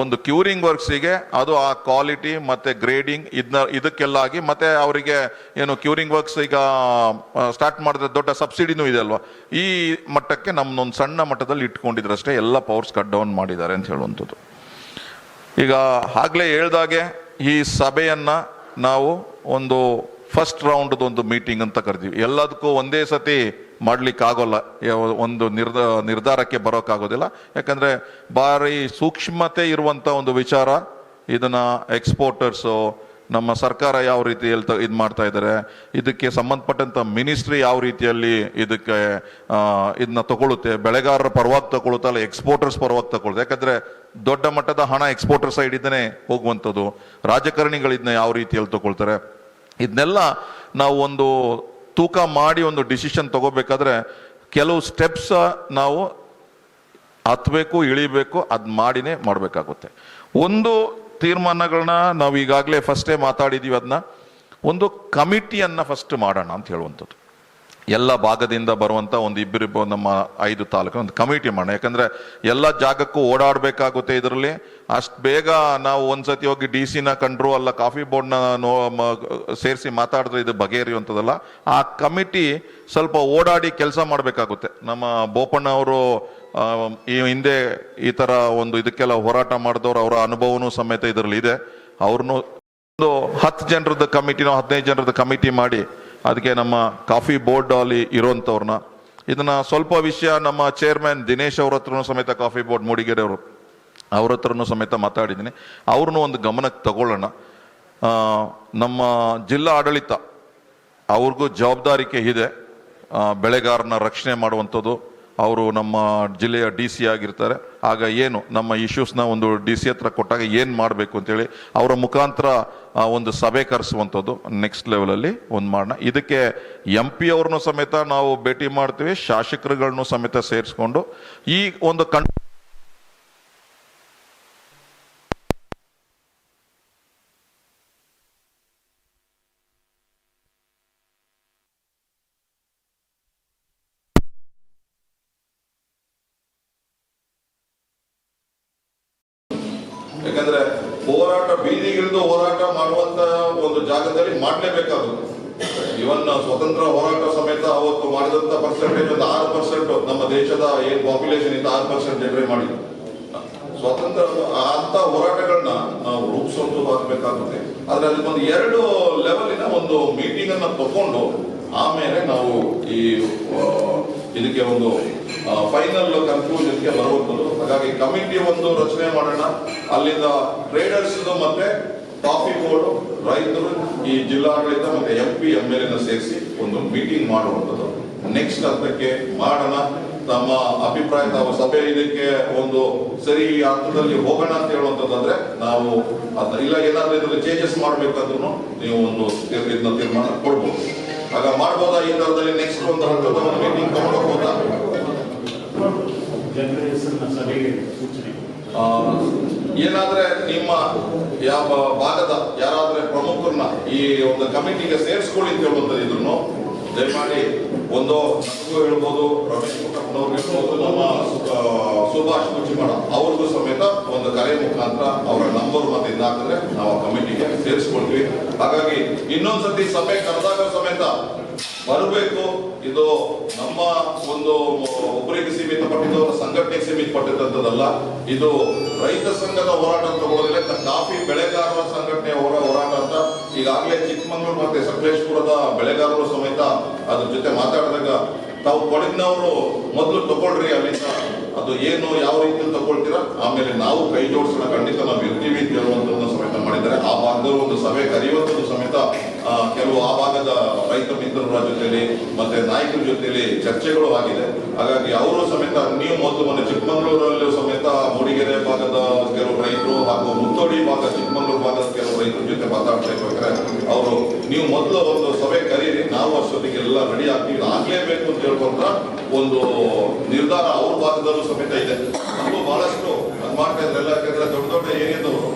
ಒಂದು ಕ್ಯೂರಿಂಗ್ ವರ್ಕ್ಸಿಗೆ ಅದು ಆ ಕ್ವಾಲಿಟಿ ಮತ್ತು ಗ್ರೇಡಿಂಗ್ ಇದನ್ನ ಇದಕ್ಕೆಲ್ಲ ಆಗಿ ಮತ್ತು ಅವರಿಗೆ ಏನು ಕ್ಯೂರಿಂಗ್ ವರ್ಕ್ಸ್ ಈಗ ಸ್ಟಾರ್ಟ್ ಮಾಡಿದ್ರೆ ದೊಡ್ಡ ಸಬ್ಸಿಡಿನೂ ಇದೆ ಅಲ್ವಾ? ಈ ಮಟ್ಟಕ್ಕೆ ನಮ್ಮನ್ನೊಂದು ಸಣ್ಣ ಮಟ್ಟದಲ್ಲಿ ಇಟ್ಕೊಂಡಿದ್ರಷ್ಟೇ ಎಲ್ಲ ಪವರ್ಸ್ ಕಟ್ ಡೌನ್ ಮಾಡಿದ್ದಾರೆ ಅಂತ ಹೇಳುವಂಥದ್ದು. ಈಗ ಆಗಲೇ ಹೇಳ್ದಾಗೆ ಈ ಸಭೆಯನ್ನ ನಾವು ಒಂದು ಫಸ್ಟ್ ರೌಂಡ್ ಒಂದು ಮೀಟಿಂಗ್ ಅಂತ ಕರಿತೀವಿ ಎಲ್ಲದಕ್ಕೂ ಒಂದೇ ಸತಿ ಮಾಡ್ಲಿಕ್ಕೆ ಆಗೋಲ್ಲ ಒಂದು ನಿರ್ಧ ನಿರ್ಧಾರಕ್ಕೆ ಬರೋಕ್ಕಾಗೋದಿಲ್ಲ. ಯಾಕಂದ್ರೆ ಭಾರಿ ಸೂಕ್ಷ್ಮತೆ ಇರುವಂತ ಒಂದು ವಿಚಾರ ಇದನ್ನ ಎಕ್ಸ್ಪೋರ್ಟರ್ಸು ನಮ್ಮ ಸರ್ಕಾರ ಯಾವ ರೀತಿಯಲ್ಲಿ ತ- ಇದು ಮಾಡ್ತಾ ಇದ್ದಾರೆ ಇದಕ್ಕೆ ಸಂಬಂಧಪಟ್ಟಂತ ಮಿನಿಸ್ಟ್ರಿ ಯಾವ ರೀತಿಯಲ್ಲಿ ಇದಕ್ಕೆ ಇದನ್ನ ತಗೊಳ್ಳುತ್ತೆ ಬೆಳೆಗಾರರ ಪರವಾಗಿ ತಗೊಳುತ್ತಲ್ಲ ಎಕ್ಸ್ಪೋರ್ಟರ್ಸ್ ಪರವಾಗಿ ತಗೊಳುತ್ತೆ. ಯಾಕಂದ್ರೆ ದೊಡ್ಡ ಮಟ್ಟದ ಹಣ ಎಕ್ಸ್ಪೋರ್ಟರ್ ಸೈಡ್ ಇದನ್ನೇ ಹೋಗುವಂಥದ್ದು. ರಾಜಕಾರಣಿಗಳಿದ್ನ ಯಾವ ರೀತಿಯಲ್ಲಿ ತಗೊಳ್ತಾರೆ? ಇದನ್ನೆಲ್ಲ ನಾವು ಒಂದು ತೂಕ ಮಾಡಿ ಒಂದು ಡಿಸಿಷನ್ ತಗೋಬೇಕಾದ್ರೆ ಕೆಲವು ಸ್ಟೆಪ್ಸ್ ನಾವು ಹತ್ತಬೇಕು ಇಳಿಬೇಕು, ಅದ್ ಮಾಡಿನೇ ಮಾಡಬೇಕಾಗುತ್ತೆ. ಒಂದು ತೀರ್ಮಾನಗಳನ್ನ ನಾವು ಈಗಾಗಲೇ ಫಸ್ಟೇ ಮಾತಾಡಿದೀವಿ ಅದನ್ನ ಒಂದು ಕಮಿಟಿಯನ್ನ ಫಸ್ಟ್ ಮಾಡೋಣ ಅಂತ ಹೇಳುವಂಥದ್ದು. ಎಲ್ಲ ಭಾಗದಿಂದ ಬರುವಂತ ಒಂದು ಇಬ್ಬರಿಬ್ಬರು ನಮ್ಮ ಐದು ತಾಲೂಕು ಒಂದು ಕಮಿಟಿ ಮಾಡೋಣ. ಯಾಕಂದ್ರೆ ಎಲ್ಲ ಜಾಗಕ್ಕೂ ಓಡಾಡಬೇಕಾಗುತ್ತೆ ಇದರಲ್ಲಿ. ಅಷ್ಟು ಬೇಗ ನಾವು ಒಂದ್ಸತಿ ಹೋಗಿ ಡಿ ಸಿನ ಕಂಡ್ರು, ಅಲ್ಲ ಕಾಫಿ ಬೋರ್ಡ್ನ ನೋ ಸೇರಿಸಿ ಮಾತಾಡಿದ್ರೆ ಇದು ಬಗೆಹರಿಯುವಂಥದ್ದಲ್ಲ. ಆ ಕಮಿಟಿ ಸ್ವಲ್ಪ ಓಡಾಡಿ ಕೆಲಸ ಮಾಡಬೇಕಾಗುತ್ತೆ. ನಮ್ಮ ಬೋಪಣ್ಣ ಅವರು ಈ ಹಿಂದೆ ಈ ತರ ಒಂದು ಇದಕ್ಕೆಲ್ಲ ಹೋರಾಟ ಮಾಡಿದವರು, ಅವರ ಅನುಭವನೂ ಸಮೇತ ಇದರಲ್ಲಿ ಇದೆ. ಅವ್ರನ್ನು ಒಂದು ಹತ್ತು ಜನರದ ಕಮಿಟಿನೋ ಹದಿನೈದು ಜನರದ ಕಮಿಟಿ ಮಾಡಿ ಅದಕ್ಕೆ ನಮ್ಮ ಕಾಫಿ ಬೋರ್ಡ್ ಅಲ್ಲಿ ಇರುವಂತವ್ರನ್ನ. ಇದನ್ನ ಸ್ವಲ್ಪ ವಿಷಯ ನಮ್ಮ ಚೇರ್ಮನ್ ದಿನೇಶ್ ಅವ್ರ ಹತ್ರನೂ ಸಮೇತ ಕಾಫಿ ಬೋರ್ಡ್ ಮೂಡಿಗೆರೆ ಅವರು ಅವ್ರ ಹತ್ರನೂ ಸಮೇತ ಮಾತಾಡಿದ್ದೀನಿ. ಅವ್ರನ್ನೂ ಒಂದು ಗಮನಕ್ಕೆ ತಗೊಳ್ಳೋಣ. ನಮ್ಮ ಜಿಲ್ಲಾ ಆಡಳಿತ ಅವ್ರಿಗೂ ಜವಾಬ್ದಾರಿಕೆ ಇದೆ. ಬೆಳೆಗಾರನ ರಕ್ಷಣೆ ಮಾಡುವಂಥದ್ದು. ಅವರು ನಮ್ಮ ಜಿಲ್ಲೆಯ ಡಿ ಸಿ ಆಗಿರ್ತಾರೆ. ಆಗ ಏನು ನಮ್ಮ ಇಶ್ಯೂಸ್ನ ಒಂದು ಡಿ ಸಿ ಹತ್ರ ಕೊಟ್ಟಾಗ ಏನು ಮಾಡಬೇಕು ಅಂತೇಳಿ ಅವರ ಮುಖಾಂತರ ಒಂದು ಸಭೆ ಕರೆಸುವಂಥದ್ದು ನೆಕ್ಸ್ಟ್ ಲೆವೆಲಲ್ಲಿ ಒಂದು ಮಾಡೋಣ ಇದಕ್ಕೆ ಎಂ ಪಿ ಅವ್ರನ್ನೂ ಸಮೇತ ನಾವು ಭೇಟಿ ಮಾಡ್ತೀವಿ, ಶಾಸಕರುಗಳನ್ನು ಸಮೇತ ಸೇರಿಸ್ಕೊಂಡು ಈ ಒಂದು ಕಣ್ ದೇಶದ ಏನ್ ಪಾಪ್ಯುಲೇಷನ್ ಇಂದ ಆರು ಪರ್ಸೆಂಟ್ ಜನರೇಟ್ ಮಾಡಿದ್ರು ಸ್ವತಂತ್ರ ಅಂತ ಹೋರಾಟಗಳನ್ನ ನಾವು ರೂಪಿಸೋದು ಆಗಬೇಕಾಗುತ್ತೆ. ಆದ್ರೆ ಅದಕ್ಕೊಂದು ಎರಡು ಲೆವೆಲಿನ ಒಂದು ಮೀಟಿಂಗ್ ಅನ್ನ ತಕೊಂಡು ಆಮೇಲೆ ನಾವು ಈ ಇದಕ್ಕೆ ಒಂದು ಫೈನಲ್ ಕನ್ಕ್ಲೂಷನ್ಗೆ ಬರುವಂಥದ್ದು. ಹಾಗಾಗಿ ಕಮಿಟಿ ಒಂದು ರಚನೆ ಮಾಡೋಣ. ಅಲ್ಲಿಂದ ಟ್ರೇಡರ್ಸ್ ಮತ್ತೆ ಕಾಫಿ ಬೋರ್ಡ್ ರೈತರು, ಈ ಜಿಲ್ಲಾಡಳಿತ ಮತ್ತೆ ಎಂ ಪಿ ಎಂ ಎಲ್ ಸೇರಿಸಿ ಒಂದು ಮೀಟಿಂಗ್ ಮಾಡುವಂಥದ್ದು. ನೆಕ್ಸ್ಟ್ ಹಂತಕ್ಕೆ ಮಾಡೋಣ. ತಮ್ಮ ಅಭಿಪ್ರಾಯ ನಾವು ಸಭೆ ಇದಕ್ಕೆ ಒಂದು ಸರಿ ಈ ಅರ್ಥದಲ್ಲಿ ಹೋಗೋಣ ಅಂತ ಹೇಳುವಂತಂದ್ರೆ ನಾವು ಅದನ್ನ ಇಲ್ಲ ಏನಾದ್ರೂ ಇದರಲ್ಲಿ ಚೇಂಜಸ್ ಮಾಡ್ಬೇಕಂದ್ರೂ ನೀವು ಒಂದು ಇದನ್ನ ತೀರ್ಮಾನ ಕೊಡ್ಬೋದು. ಆಗ ಮಾಡ್ಬೋದಾ ಈ ತರದಲ್ಲಿ ನೆಕ್ಸ್ಟ್ ಒಂದು ಹಂತದ ಒಂದು ಮೀಟಿಂಗ್ ತಗೊಂಡು ಹೋಗ್ಬೋದಾ ಆ, ಏನಾದ್ರೆ ನಿಮ್ಮ ಯಾವ ಭಾಗದ ಯಾರಾದ್ರೆ ಪ್ರಮುಖರನ್ನ ಈ ಒಂದು ಕಮಿಟಿಗೆ ಸೇರಿಸ್ಕೊಳ್ಳಿ ಅಂತ ಹೇಳುವಂಥದ್ದು ಇದ್ರು ದಯಮಾಡಿ ಒಂದು ನನಗೂ ಹೇಳ್ಬೋದು. ರಮೇಶ್ ಪುಟ್ಟಪ್ಪನವ್ರಿಗೆ ಹೇಳ್ಬೋದು. ನಮ್ಮ ಸುಭಾಷ್ ಕುಚಿಮಡ ಅವ್ರಿಗೂ ಸಮೇತ ಒಂದು ಕರೆ ಮುಖಾಂತರ ಅವರ ನಂಬರ್ ಮತ್ತೆ ಹಾಕಿದ್ರೆ ನಾವು ಕಮಿಟಿಗೆ ಸೇರಿಸ್ಕೊಳ್ತೀವಿ. ಹಾಗಾಗಿ ಇನ್ನೊಂದ್ಸತಿ ಸಭೆ ಕರೆದಾಗ ಸಮೇತ ಬರಬೇಕು. ಇದು ನಮ್ಮ ಒಂದು ಒಬ್ಬರಿಗೆ ಸೀಮಿತಪಟ್ಟಿದ್ದವರ ಸಂಘಟನೆಗೆ ಸೀಮಿತಪಟ್ಟಿದ್ದಂಥದ್ದಲ್ಲ ಇದು ರೈತ ಸಂಘದ ಹೋರಾಟ ಅಂತ ಕಾಫಿ ಬೆಳೆಗಾರರ ಸಂಘಟನೆ ಹೋರ, ಹೋರಾಟ ಅಂತ ಈಗಾಗಲೇ ಚಿಕ್ಕಮಗಳೂರು ಮತ್ತೆ ಸಕಲೇಶ್ಪುರದ ಬೆಳೆಗಾರರು ಸಮೇತ ಅದ್ರ ಜೊತೆ ಮಾತಾಡಿದಾಗ ತಾವು ಕೊಡಗಿನವರು ಮೊದಲು ತಗೊಳ್ರಿ ಅಲ್ಲಿಂದ. ಅದು ಏನು, ಯಾವ ರೀತಿ ತಗೊಳ್ತೀರಾ? ಆಮೇಲೆ ನಾವು ಕೈ ಜೋಡಿಸೋಣ. ಖಂಡಿತ ನಾವು ಇರ್ತೀವಿ ಅಂತ ಹೇಳುವಂತ ಸಮೇತ ಮಾಡಿದ್ದಾರೆ. ಆ ಭಾಗದವರು ಒಂದು ಸಭೆ ಕರೆಯುವಂಥದ್ದು ಸಮೇತ ಕೆಲವು ಆ ಭಾಗದ ರೈತ ಮಿತ್ರರ ಜೊತೆಲಿ ಮತ್ತೆ ನಾಯಕರ ಜೊತೆಲಿ ಚರ್ಚೆಗಳು ಆಗಿದೆ. ಹಾಗಾಗಿ ಅವರು ಸಮೇತ, ನೀವು ಮೊದಲು ಮೊನ್ನೆ ಚಿಕ್ಕಮಂಗ್ಳೂರಲ್ಲೂ ಸಮೇತ ಮೂಡಿಗೆರೆ ಭಾಗದ ಕೆಲವು ರೈತರು ಹಾಗೂ ಮುತ್ತೋಡಿ ಭಾಗ, ಚಿಕ್ಕಮಂಗ್ಳೂರು ಭಾಗದ ಕೆಲವು ರೈತರ ಜೊತೆ ಮಾತಾಡ್ತಾ ಇರ್ಬೇಕಾದ್ರೆ ಅವರು, ನೀವು ಮೊದಲು ಒಂದು ಸಭೆ ಕರೀರಿ, ನಾವು ಅಷ್ಟೊತ್ತಿಗೆ ಎಲ್ಲ ರೆಡಿ ಆಗ್ತೀವಿ, ಆಗ್ಲೇಬೇಕು ಅಂತ ಹೇಳ್ಕೊಂತ ಒಂದು ನಿರ್ಧಾರ ಅವ್ರ ಭಾಗದಲ್ಲೂ ಸಮೇತ ಇದೆ. ನಮಗೂ ಬಹಳಷ್ಟು, ಅದು ಮಾಡ್ತಾ ಇದ್ರಲ್ಲ ಯಾಕಂದ್ರೆ ದೊಡ್ಡ ದೊಡ್ಡ ಏರಿಯಾದವರು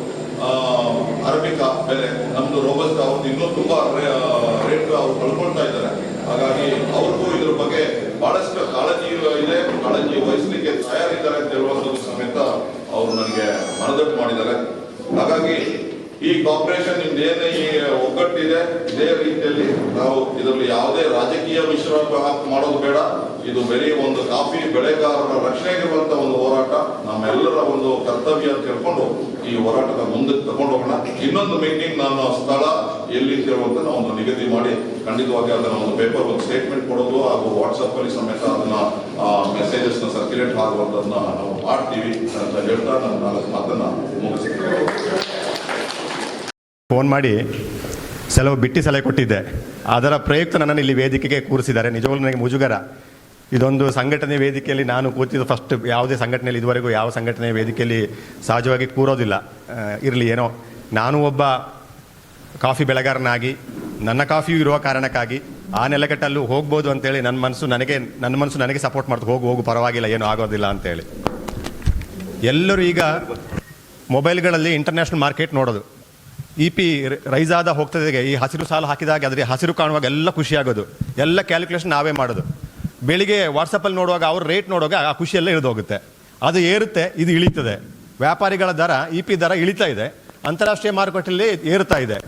ಅರಬಿಕಾ ಬೆಲೆ, ನಮ್ದು ರೋಬಸ್ಟ್ ಅವ್ರದ್ದು ಇನ್ನೂ ತುಂಬಾ ರೇಟ್ ಅವ್ರು ಕಳ್ಕೊಳ್ತಾ ಇದ್ದಾರೆ. ಹಾಗಾಗಿ ಅವ್ರಿಗೂ ಇದ್ರ ಬಗ್ಗೆ ಬಹಳಷ್ಟು ಕಾಳಜಿ ಇದೆ, ಕಾಳಜಿ ವಹಿಸಲಿಕ್ಕೆ ತಯಾರಿದ್ದಾರೆ ಅಂತ ಹೇಳುವಂತ ಸಮೇತ ಅವರು ನನಗೆ ಮನದಟ್ಟು ಮಾಡಿದ್ದಾರೆ. ಹಾಗಾಗಿ ಈ ಕಾಪರೇಷನ್ ಇನ್ನೇನೇ ಈ ಒಗ್ಗಟ್ಟಿದೆ, ಇದೇ ರೀತಿಯಲ್ಲಿ ನಾವು ಇದರಲ್ಲಿ ಯಾವುದೇ ರಾಜಕೀಯ ಮಿಶ್ರ ಮಾಡೋದು ಬೇಡ. ಇದು ಬರೀ ಒಂದು ಕಾಫಿ ಬೆಳೆಗಾರರ ರಕ್ಷಣೆಗಿರುವಂತ ಒಂದು ಹೋರಾಟ. ನಮ್ಮೆಲ್ಲರ ಒಂದು ಕರ್ತವ್ಯ ಅಂತ ಹೇಳ್ಕೊಂಡು ಈ ಹೋರಾಟದ ಮುಂದಕ್ಕೆ ತಗೊಂಡು ಹೋಗೋಣ. ಇನ್ನೊಂದು ಮೀಟಿಂಗ್ ನನ್ನ ಸ್ಥಳ ಎಲ್ಲಿ ಅಂತ ಒಂದು ನಿಗದಿ ಮಾಡಿ ಖಂಡಿತವಾಗಿ ಅದನ್ನ ಒಂದು ಪೇಪರ್ ಒಂದು ಸ್ಟೇಟ್ಮೆಂಟ್ ಕೊಡೋದು ಹಾಗೂ ವಾಟ್ಸಪ್ ಅಲ್ಲಿ ಸಮೇತ ಅದನ್ನ ಮೆಸೇಜಸ್ನ ಸರ್ಕ್ಯುಲೇಟ್ ಆಗುವಂತದನ್ನ ನಾವು ಮಾಡ್ತೀವಿ ಅಂತ ಹೇಳ್ತಾ ನನ್ನ ನಾಲ್ಕು ಮಾತನ್ನ ಮುಗಿಸ್ತೀನಿ. ಫೋನ್ ಮಾಡಿ ಸೆಲವು ಬಿಟ್ಟಿ ಸಲಹೆ ಕೊಟ್ಟಿದ್ದೆ. ಅದರ ಪ್ರಯುಕ್ತ ನನ್ನನ್ನು ಇಲ್ಲಿ ವೇದಿಕೆಗೆ ಕೂರಿಸಿದ್ದಾರೆ. ನಿಜವಾಗ್ಲೂ ನನಗೆ ಮುಜುಗರ. ಇದೊಂದು ಸಂಘಟನೆ ವೇದಿಕೆಯಲ್ಲಿ ನಾನು ಕೂತಿದ್ದು ಫಸ್ಟ್ ಯಾವುದೇ ಸಂಘಟನೆಯಲ್ಲಿ ಇದುವರೆಗೂ ಯಾವ ಸಂಘಟನೆ ವೇದಿಕೆಯಲ್ಲಿ ಸಹಜವಾಗಿ ಕೂರೋದಿಲ್ಲ. ಇರಲಿ, ಏನೋ. ನಾನು ಒಬ್ಬ ಕಾಫಿ ಬೆಳೆಗಾರನಾಗಿ, ನನ್ನ ಕಾಫಿಯು ಇರುವ ಕಾರಣಕ್ಕಾಗಿ ಆ ನೆಲೆಗಟ್ಟಲ್ಲೂ ಹೋಗ್ಬೋದು ಅಂತೇಳಿ ನನ್ನ ಮನಸ್ಸು ನನಗೆ, ನನ್ನ ಮನಸ್ಸು ನನಗೆ ಸಪೋರ್ಟ್ ಮಾಡ್ತು ಹೋಗು ಹೋಗು, ಪರವಾಗಿಲ್ಲ, ಏನೂ ಆಗೋದಿಲ್ಲ ಅಂತೇಳಿ. ಎಲ್ಲರೂ ಈಗ ಮೊಬೈಲ್ಗಳಲ್ಲಿ ಇಂಟರ್ನ್ಯಾಷನಲ್ ಮಾರ್ಕೆಟ್ ನೋಡೋದು. ಇ ಪಿ ರೈಸ್ ಆದ ಹೋಗ್ತದೆ ಈ ಹಸಿರು ಸಾಲು ಹಾಕಿದಾಗ ಅದರ ಹಸಿರು ಕಾಣುವಾಗ ಎಲ್ಲ ಖುಷಿಯಾಗೋದು. ಎಲ್ಲ ಕ್ಯಾಲ್ಕುಲೇಷನ್ ನಾವೇ ಮಾಡೋದು. ಬೆಳಿಗ್ಗೆ ವಾಟ್ಸಪ್ಪಲ್ಲಿ ನೋಡುವಾಗ ಅವ್ರ ರೇಟ್ ನೋಡುವಾಗ ಆ ಖುಷಿಯಲ್ಲೇ ಇಳಿದು ಹೋಗುತ್ತೆ. ಅದು ಏರುತ್ತೆ, ಇದು ಇಳಿತದೆ. ವ್ಯಾಪಾರಿಗಳ ದರ ಇ ಪಿ ದರ ಇಳಿತಾ ಇದೆ. ಅಂತಾರಾಷ್ಟ್ರೀಯ ಮಾರುಕಟ್ಟೆಯಲ್ಲಿ ಏರುತ್ತಾ ಇದೆ.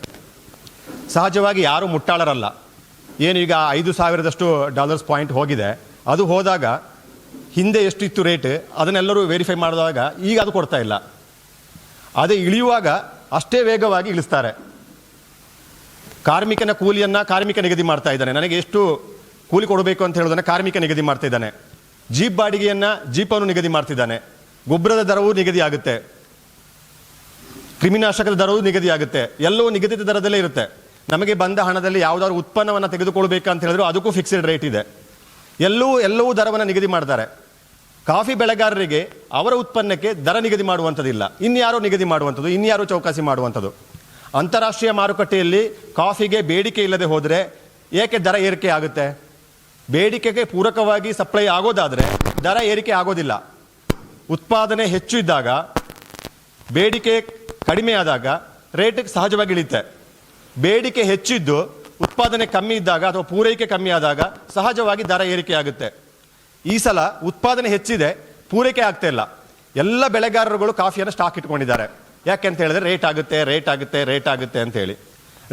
ಸಹಜವಾಗಿ ಯಾರೂ ಮುಟ್ಟಾಳರಲ್ಲ. ಏನು ಈಗ ಐದು ಸಾವಿರದಷ್ಟು ಡಾಲರ್ಸ್ ಪಾಯಿಂಟ್ ಹೋಗಿದೆ. ಅದು ಹೋದಾಗ ಹಿಂದೆ ಎಷ್ಟಿತ್ತು ರೇಟ್ ಅದನ್ನೆಲ್ಲರೂ ವೆರಿಫೈ ಮಾಡಿದಾಗ ಈಗ ಅದು ಕೊಡ್ತಾ ಇಲ್ಲ. ಅದೇ ಇಳಿಯುವಾಗ ಅಷ್ಟೇ ವೇಗವಾಗಿ ಇಳಿಸ್ತಾರೆ. ಕಾರ್ಮಿಕನ ಕೂಲಿಯನ್ನು ಕಾರ್ಮಿಕ ನಿಗದಿ ಮಾಡ್ತಾ ಇದ್ದಾನೆ. ನನಗೆ ಎಷ್ಟು ಕೂಲಿ ಕೊಡಬೇಕು ಅಂತ ಹೇಳೋದನ್ನ ಕಾರ್ಮಿಕ ನಿಗದಿ ಮಾಡ್ತಾ ಇದ್ದಾನೆ. ಜೀಪ್ ಬಾಡಿಗೆಯನ್ನ ಜೀಪನ್ನು ನಿಗದಿ ಮಾಡ್ತಿದ್ದಾನೆ. ಗೊಬ್ಬರದ ದರವೂ ನಿಗದಿ ಆಗುತ್ತೆ. ಕ್ರಿಮಿನಾಶಕದ ದರವೂ ನಿಗದಿ ಆಗುತ್ತೆ. ಎಲ್ಲವೂ ನಿಗದಿತ ದರದಲ್ಲೇ ಇರುತ್ತೆ. ನಮಗೆ ಬಂದ ಹಣದಲ್ಲಿ ಯಾವುದಾದ್ರು ಉತ್ಪನ್ನವನ್ನು ತೆಗೆದುಕೊಳ್ಬೇಕಂತ ಹೇಳಿದ್ರು ಅದಕ್ಕೂ ಫಿಕ್ಸ್ಡ್ ರೇಟ್ ಇದೆ. ಎಲ್ಲವೂ ಎಲ್ಲವೂ ದರವನ್ನು ನಿಗದಿ ಮಾಡ್ತಾರೆ. ಕಾಫಿ ಬೆಳೆಗಾರರಿಗೆ ಅವರ ಉತ್ಪನ್ನಕ್ಕೆ ದರ ನಿಗದಿ ಮಾಡುವಂಥದ್ದಿಲ್ಲ. ಇನ್ಯಾರೋ ನಿಗದಿ ಮಾಡುವಂಥದ್ದು, ಇನ್ಯಾರೋ ಚೌಕಾಸಿ ಮಾಡುವಂಥದ್ದು. ಅಂತಾರಾಷ್ಟ್ರೀಯ ಮಾರುಕಟ್ಟೆಯಲ್ಲಿ ಕಾಫಿಗೆ ಬೇಡಿಕೆ ಇಲ್ಲದೆ ಹೋದರೆ ಏಕೆ ದರ ಏರಿಕೆ ಆಗುತ್ತೆ? ಬೇಡಿಕೆಗೆ ಪೂರಕವಾಗಿ ಸಪ್ಲೈ ಆಗೋದಾದರೆ ದರ ಏರಿಕೆ ಆಗೋದಿಲ್ಲ. ಉತ್ಪಾದನೆ ಹೆಚ್ಚು ಇದ್ದಾಗ, ಬೇಡಿಕೆ ಕಡಿಮೆ ಆದಾಗ ರೇಟ್ ಸಹಜವಾಗಿ ಇಳಿಯುತ್ತೆ. ಬೇಡಿಕೆ ಹೆಚ್ಚಿದ್ದು ಉತ್ಪಾದನೆ ಕಮ್ಮಿ ಇದ್ದಾಗ ಅಥವಾ ಪೂರೈಕೆ ಕಮ್ಮಿ ಆದಾಗ ಸಹಜವಾಗಿ ದರ ಏರಿಕೆ ಆಗುತ್ತೆ. ಈ ಸಲ ಉತ್ಪಾದನೆ ಹೆಚ್ಚಿದೆ, ಪೂರೈಕೆ ಆಗ್ತಾ ಇಲ್ಲ. ಎಲ್ಲ ಬೆಳೆಗಾರರುಗಳು ಕಾಫಿಯನ್ನು ಸ್ಟಾಕ್ ಇಟ್ಕೊಂಡಿದ್ದಾರೆ. ಯಾಕೆ ಅಂತ ಹೇಳಿದ್ರೆ ರೇಟ್ ಆಗುತ್ತೆ ರೇಟ್ ಆಗುತ್ತೆ ರೇಟ್ ಆಗುತ್ತೆ ಅಂತ ಹೇಳಿ.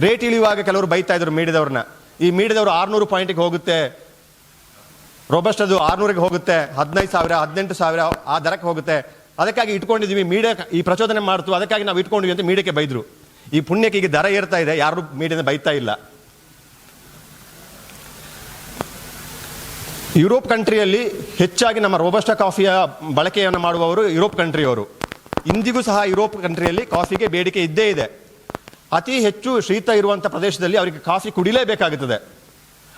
ರೇಟ್ ಇಳಿಯುವಾಗ ಕೆಲವರು ಬೈತಾ ಇದ್ರು ಮೀಡಿದವ್ರನ್ನ ಈ ಮೀಡಿದವರು ಆರ್ನೂರು ಪಾಯಿಂಟಿಗೆ ಹೋಗುತ್ತೆ ರೋಬಸ್ಟ್ ಅದು ಆರ್ನೂರಿಗೆ ಹೋಗುತ್ತೆ, ಹದಿನೈದು ಸಾವಿರ, ಹದಿನೆಂಟು ಸಾವಿರ ಆ ದರಕ್ಕೆ ಹೋಗುತ್ತೆ. ಅದಕ್ಕಾಗಿ ಇಟ್ಕೊಂಡಿದ್ದೀವಿ ಮೀಡಿಯಾ ಈ ಪ್ರಚೋದನೆ ಮಾಡ್ತು, ಅದಕ್ಕಾಗಿ ನಾವು ಇಟ್ಕೊಂಡಿವಿ ಅಂತ ಮೀಡಿಯಾಕ್ಕೆ ಬೈದರು. ಈ ಪುಣ್ಯಕ್ಕೆ ಈಗ ದರ ಏರ್ತಾ ಇದೆ, ಯಾರು ಮೀಡಿಯಾನ ಬೈತಾ ಇಲ್ಲ. ಯುರೋಪ್ ಕಂಟ್ರಿಯಲ್ಲಿ ಹೆಚ್ಚಾಗಿ ನಮ್ಮ ರೋಬಸ್ಟ ಕಾಫಿಯ ಬಳಕೆಯನ್ನು ಮಾಡುವವರು ಯುರೋಪ್ ಕಂಟ್ರಿಯವರು. ಇಂದಿಗೂ ಸಹ ಯುರೋಪ್ ಕಂಟ್ರಿಯಲ್ಲಿ ಕಾಫಿಗೆ ಬೇಡಿಕೆ ಇದ್ದೇ ಇದೆ. ಅತಿ ಹೆಚ್ಚು ಶೀತ ಇರುವಂಥ ಪ್ರದೇಶದಲ್ಲಿ ಅವರಿಗೆ ಕಾಫಿ ಕುಡಿಲೇಬೇಕಾಗುತ್ತದೆ.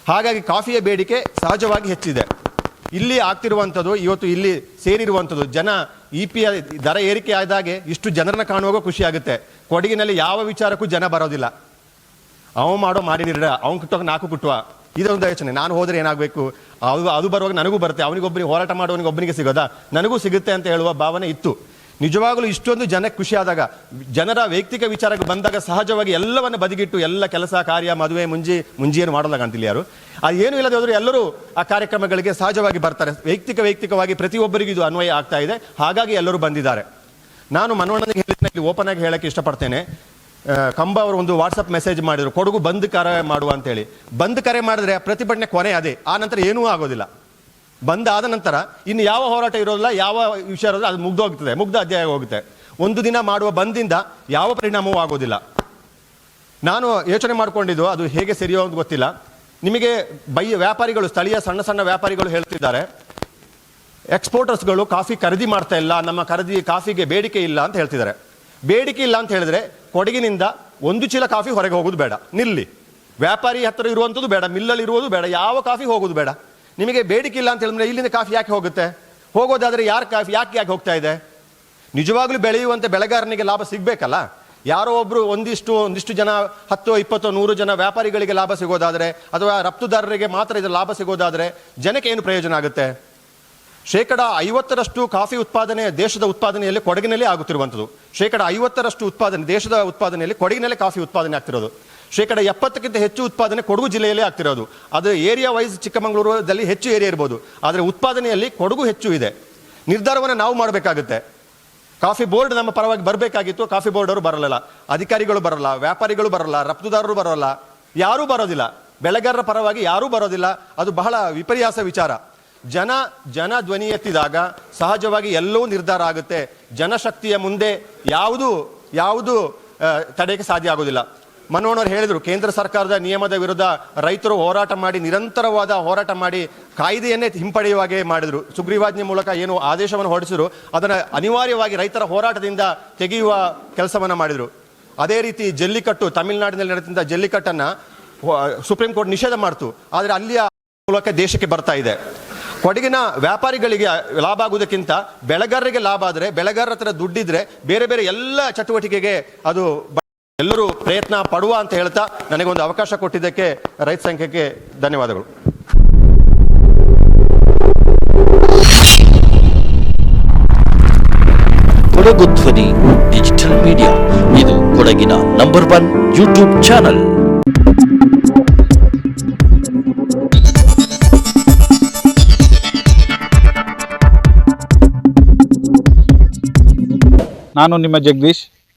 ಹಾಗಾಗಿ ಕಾಫಿಯ ಬೇಡಿಕೆ ಸಹಜವಾಗಿ ಹೆಚ್ಚಿದೆ. ಇಲ್ಲಿ ಆಗ್ತಿರುವಂಥದ್ದು, ಇವತ್ತು ಇಲ್ಲಿ ಸೇರಿರುವಂಥದ್ದು, ಜನ ಇ ಪಿ ದರ ಏರಿಕೆ ಆದಾಗೆ ಇಷ್ಟು ಜನರನ್ನ ಕಾಣುವಾಗ ಖುಷಿ ಆಗುತ್ತೆ ಕೊಡಗಿನಲ್ಲಿ ಯಾವ ವಿಚಾರಕ್ಕೂ ಜನ ಬರೋದಿಲ್ಲ. ಅವ ಮಾಡೋ ಮಾಡಿದಿರ ಅವ್ನು ಕುಟ್ಟೋಗ ನಾಲ್ಕು ಕುಟ್ಟುವ ಇದೊಂದು ಯೋಚನೆ. ನಾನು ಹೋದರೆ ಏನಾಗಬೇಕು? ಅದು ಅದು ಬರುವಾಗ ನನಗೂ ಬರುತ್ತೆ. ಅವನಿಗೊಬ್ಬರಿಗೆ ಹೋರಾಟ ಮಾಡುವವನಿಗೆ ಒಬ್ಬನಿಗೆ ಸಿಗೋದಾ? ನನಗೂ ಸಿಗುತ್ತೆ ಅಂತ ಹೇಳುವ ಭಾವನೆ ಇತ್ತು. ನಿಜವಾಗಲೂ ಇಷ್ಟೊಂದು ಜನಕ್ಕೆ ಖುಷಿ ಆದಾಗ ಜನರ ವೈಯಕ್ತಿಕ ವಿಚಾರಕ್ಕೆ ಬಂದಾಗ ಸಹಜವಾಗಿ ಎಲ್ಲವನ್ನು ಬದಿಗಿಟ್ಟು ಎಲ್ಲ ಕೆಲಸ, ಕಾರ್ಯ, ಮದುವೆ, ಮುಂಜಿ, ಮುಂಜಿಯನ್ನು ಮಾಡಲ್ಲ ಅಂತಿಲ್ಲ ಯಾರು. ಅದು ಏನು ಇಲ್ಲದೆ ಹೋದರೂ ಎಲ್ಲರೂ ಆ ಕಾರ್ಯಕ್ರಮಗಳಿಗೆ ಸಹಜವಾಗಿ ಬರ್ತಾರೆ. ವೈಯಕ್ತಿಕ ವೈಯಕ್ತಿಕವಾಗಿ ಪ್ರತಿಯೊಬ್ಬರಿಗೂ ಇದು ಅನ್ವಯ ಆಗ್ತಾ ಇದೆ. ಹಾಗಾಗಿ ಎಲ್ಲರೂ ಬಂದಿದ್ದಾರೆ. ನಾನು ಮನೋಣ್ಣನಿಗೆ ಹೇಳಿದ್ನ ಓಪನ್ ಆಗಿ ಹೇಳಕ್ಕೆ ಇಷ್ಟಪಡ್ತೇನೆ. ಕಂಬ ಅವರು ಒಂದು ವಾಟ್ಸಪ್ ಮೆಸೇಜ್ ಮಾಡಿದರು. ಕೊಡಗು ಬಂದ್ ಕರೆ ಮಾಡುವ ಅಂತೇಳಿ. ಬಂದ್ ಕರೆ ಮಾಡಿದ್ರೆ ಪ್ರತಿಭಟನೆ ಕೊನೆ ಅದೇ. ಆ ನಂತರ ಏನೂ ಆಗೋದಿಲ್ಲ. ಬಂದ್ ಆದ ನಂತರ ಇನ್ನು ಯಾವ ಹೋರಾಟ ಇರೋದಿಲ್ಲ, ಯಾವ ವಿಷಯ ಇರೋದಿಲ್ಲ, ಅದು ಮುಗ್ದೋಗ್ತದೆ ಮುಗ್ಧ ಅಧ್ಯಾಯ ಹೋಗುತ್ತೆ. ಒಂದು ದಿನ ಮಾಡುವ ಬಂದಿಂದ ಯಾವ ಪರಿಣಾಮವೂ ಆಗೋದಿಲ್ಲ. ನಾನು ಯೋಚನೆ ಮಾಡಿಕೊಂಡಿದ್ದು ಅದು ಹೇಗೆ ಸರಿಯೋ ಅಂತ ಗೊತ್ತಿಲ್ಲ. ನಿಮಗೆ ಬೈ ವ್ಯಾಪಾರಿಗಳು, ಸ್ಥಳೀಯ ಸಣ್ಣ ಸಣ್ಣ ವ್ಯಾಪಾರಿಗಳು ಹೇಳ್ತಿದ್ದಾರೆ ಎಕ್ಸ್ಪೋರ್ಟರ್ಸ್ಗಳು ಕಾಫಿ ಖರೀದಿ ಮಾಡ್ತಾ ಇಲ್ಲ, ನಮ್ಮ ಖರೀದಿ, ಕಾಫಿಗೆ ಬೇಡಿಕೆ ಇಲ್ಲ ಅಂತ ಹೇಳ್ತಿದ್ದಾರೆ. ಬೇಡಿಕೆ ಇಲ್ಲ ಅಂತ ಹೇಳಿದ್ರೆ ಕೊಡಗಿನಿಂದ ಒಂದು ಚೀಲ ಕಾಫಿ ಹೊರಗೆ ಹೋಗೋದು ಬೇಡ, ನಿಲ್ಲಿ. ವ್ಯಾಪಾರಿ ಹತ್ತಿರ ಇರುವಂಥದ್ದು ಬೇಡ, ಮಿಲ್ಲಲ್ಲಿ ಇರುವುದು ಬೇಡ, ಯಾವ ಕಾಫಿ ಹೋಗೋದು ಬೇಡ. ನಿಮಗೆ ಬೇಡಿಕೆ ಇಲ್ಲ ಅಂತ ಹೇಳಿದ್ರೆ ಇಲ್ಲಿಂದ ಕಾಫಿ ಯಾಕೆ ಹೋಗುತ್ತೆ? ಹೋಗೋದಾದರೆ ಯಾರು ಕಾಫಿ ಯಾಕೆ ಯಾಕೆ ಹೋಗ್ತಾ ಇದೆ? ನಿಜವಾಗ್ಲೂ ಬೆಳೆಯುವಂತೆ ಬೆಳೆಗಾರನಿಗೆ ಲಾಭ ಸಿಗಬೇಕಲ್ಲ? ಯಾರೋ ಒಬ್ಬರು ಒಂದಿಷ್ಟು ಒಂದಿಷ್ಟು ಜನ, ಹತ್ತು, ಇಪ್ಪತ್ತು, ನೂರು ಜನ ವ್ಯಾಪಾರಿಗಳಿಗೆ ಲಾಭ ಸಿಗೋದಾದರೆ ಅಥವಾ ರಫ್ತುದಾರರಿಗೆ ಮಾತ್ರ ಇದರ ಲಾಭ ಸಿಗೋದಾದರೆ ಜನಕ್ಕೆ ಏನು ಪ್ರಯೋಜನ ಆಗುತ್ತೆ? ಶೇಕಡ ಐವತ್ತರಷ್ಟು ಕಾಫಿ ಉತ್ಪಾದನೆ ದೇಶದ ಉತ್ಪಾದನೆಯಲ್ಲಿ ಕೊಡಗಿನಲ್ಲಿ ಆಗುತ್ತಿರುವಂಥದ್ದು. ಶೇಕಡ ಐವತ್ತರಷ್ಟು ಉತ್ಪಾದನೆ ದೇಶದ ಉತ್ಪಾದನೆಯಲ್ಲಿ ಕೊಡಗಿನಲ್ಲೇ ಕಾಫಿ ಉತ್ಪಾದನೆ ಆಗ್ತಿರೋದು. ಶೇಕಡ ಎಪ್ಪತ್ತಕ್ಕಿಂತ ಹೆಚ್ಚು ಉತ್ಪಾದನೆ ಕೊಡಗು ಜಿಲ್ಲೆಯಲ್ಲಿ ಆಗ್ತಿರೋದು. ಅದು ಏರಿಯಾ ವೈಸ್ ಚಿಕ್ಕಮಗಳೂರಲ್ಲಿ ಹೆಚ್ಚು ಏರಿಯಾ ಇರ್ಬೋದು. ಆದರೆ ಉತ್ಪಾದನೆಯಲ್ಲಿ ಕೊಡಗು ಹೆಚ್ಚು ಇದೆ. ನಿರ್ಧಾರವನ್ನು ನಾವು ಮಾಡಬೇಕಾಗುತ್ತೆ. ಕಾಫಿ ಬೋರ್ಡ್ ನಮ್ಮ ಪರವಾಗಿ ಬರಬೇಕಾಗಿತ್ತು. ಕಾಫಿ ಬೋರ್ಡ್ ಅವರು ಬರಲಿಲ್ಲ. ಅಧಿಕಾರಿಗಳು ಬರಲ್ಲ, ವ್ಯಾಪಾರಿಗಳು ಬರಲ್ಲ, ರಫ್ತುದಾರರು ಬರೋಲ್ಲ. ಯಾರೂ ಬರೋದಿಲ್ಲ. ಬೆಳೆಗಾರರ ಪರವಾಗಿ ಯಾರೂ ಬರೋದಿಲ್ಲ. ಅದು ಬಹಳ ವಿಪರ್ಯಾಸ ವಿಚಾರ. ಜನ ಜನ ಧ್ವನಿ ಎತ್ತಿದಾಗ ಸಹಜವಾಗಿ ಎಲ್ಲವೂ ನಿರ್ಧಾರ ಆಗುತ್ತೆ. ಜನಶಕ್ತಿಯ ಮುಂದೆ ಯಾವುದು ಯಾವುದು ತಡೆಯಕ್ಕೆ ಸಾಧ್ಯ ಆಗೋದಿಲ್ಲ. ಮನೋಹರ್ ಹೇಳಿದರು, ಕೇಂದ್ರ ಸರ್ಕಾರದ ನಿಯಮದ ವಿರುದ್ಧ ರೈತರು ಹೋರಾಟ ಮಾಡಿ, ನಿರಂತರವಾದ ಹೋರಾಟ ಮಾಡಿ ಕಾಯ್ದೆಯನ್ನೇ ಹಿಂಪಡೆಯುವಾಗೆ ಮಾಡಿದರು. ಸುಗ್ರೀವಾಜ್ಞೆ ಮೂಲಕ ಏನು ಆದೇಶವನ್ನು ಹೊರಡಿಸಿದ್ರು, ಅದನ್ನು ಅನಿವಾರ್ಯವಾಗಿ ರೈತರ ಹೋರಾಟದಿಂದ ತೆಗೆಯುವ ಕೆಲಸವನ್ನು ಮಾಡಿದರು. ಅದೇ ರೀತಿ ಜಲ್ಲಿಕಟ್ಟು, ತಮಿಳುನಾಡಿನಲ್ಲಿ ನಡೆದಂಥ ಜಲ್ಲಿಕಟ್ಟನ್ನು ಸುಪ್ರೀಂ ಕೋರ್ಟ್ ನಿಷೇಧ ಮಾಡ್ತು. ಆದರೆ ಅಲ್ಲಿಯ ಮೂಲಕ ದೇಶಕ್ಕೆ ಬರ್ತಾ ಇದೆ. ಕೊಡಗಿನ ವ್ಯಾಪಾರಿಗಳಿಗೆ ಲಾಭ ಆಗುವುದಕ್ಕಿಂತ ಬೆಳೆಗಾರರಿಗೆ ಲಾಭ ಆದರೆ, ಬೆಳೆಗಾರರ ಹತ್ರ ದುಡ್ಡಿದ್ರೆ ಬೇರೆ ಬೇರೆ ಎಲ್ಲ ಚಟುವಟಿಕೆಗೆ ಅದು ಎಲ್ಲರೂ ಪ್ರಯತ್ನ ಪಡುವ ಅಂತ ಹೇಳ್ತಾ ನನಗೊಂದು ಅವಕಾಶ ಕೊಟ್ಟಿದ್ದಕ್ಕೆ ರೈತ ಸಂಖ್ಯೆಗೆ ಧನ್ಯವಾದಗಳು. ಕೊಡಗು ಧ್ವನಿ ಡಿಜಿಟಲ್ ಮೀಡಿಯಾ. ಇದು ಕೊಡಗಿನ ನಂಬರ್ ಒನ್ ಯೂಟ್ಯೂಬ್ ಚಾನಲ್. ನಾನು ನಿಮ್ಮ ಜಗದೀಶ್.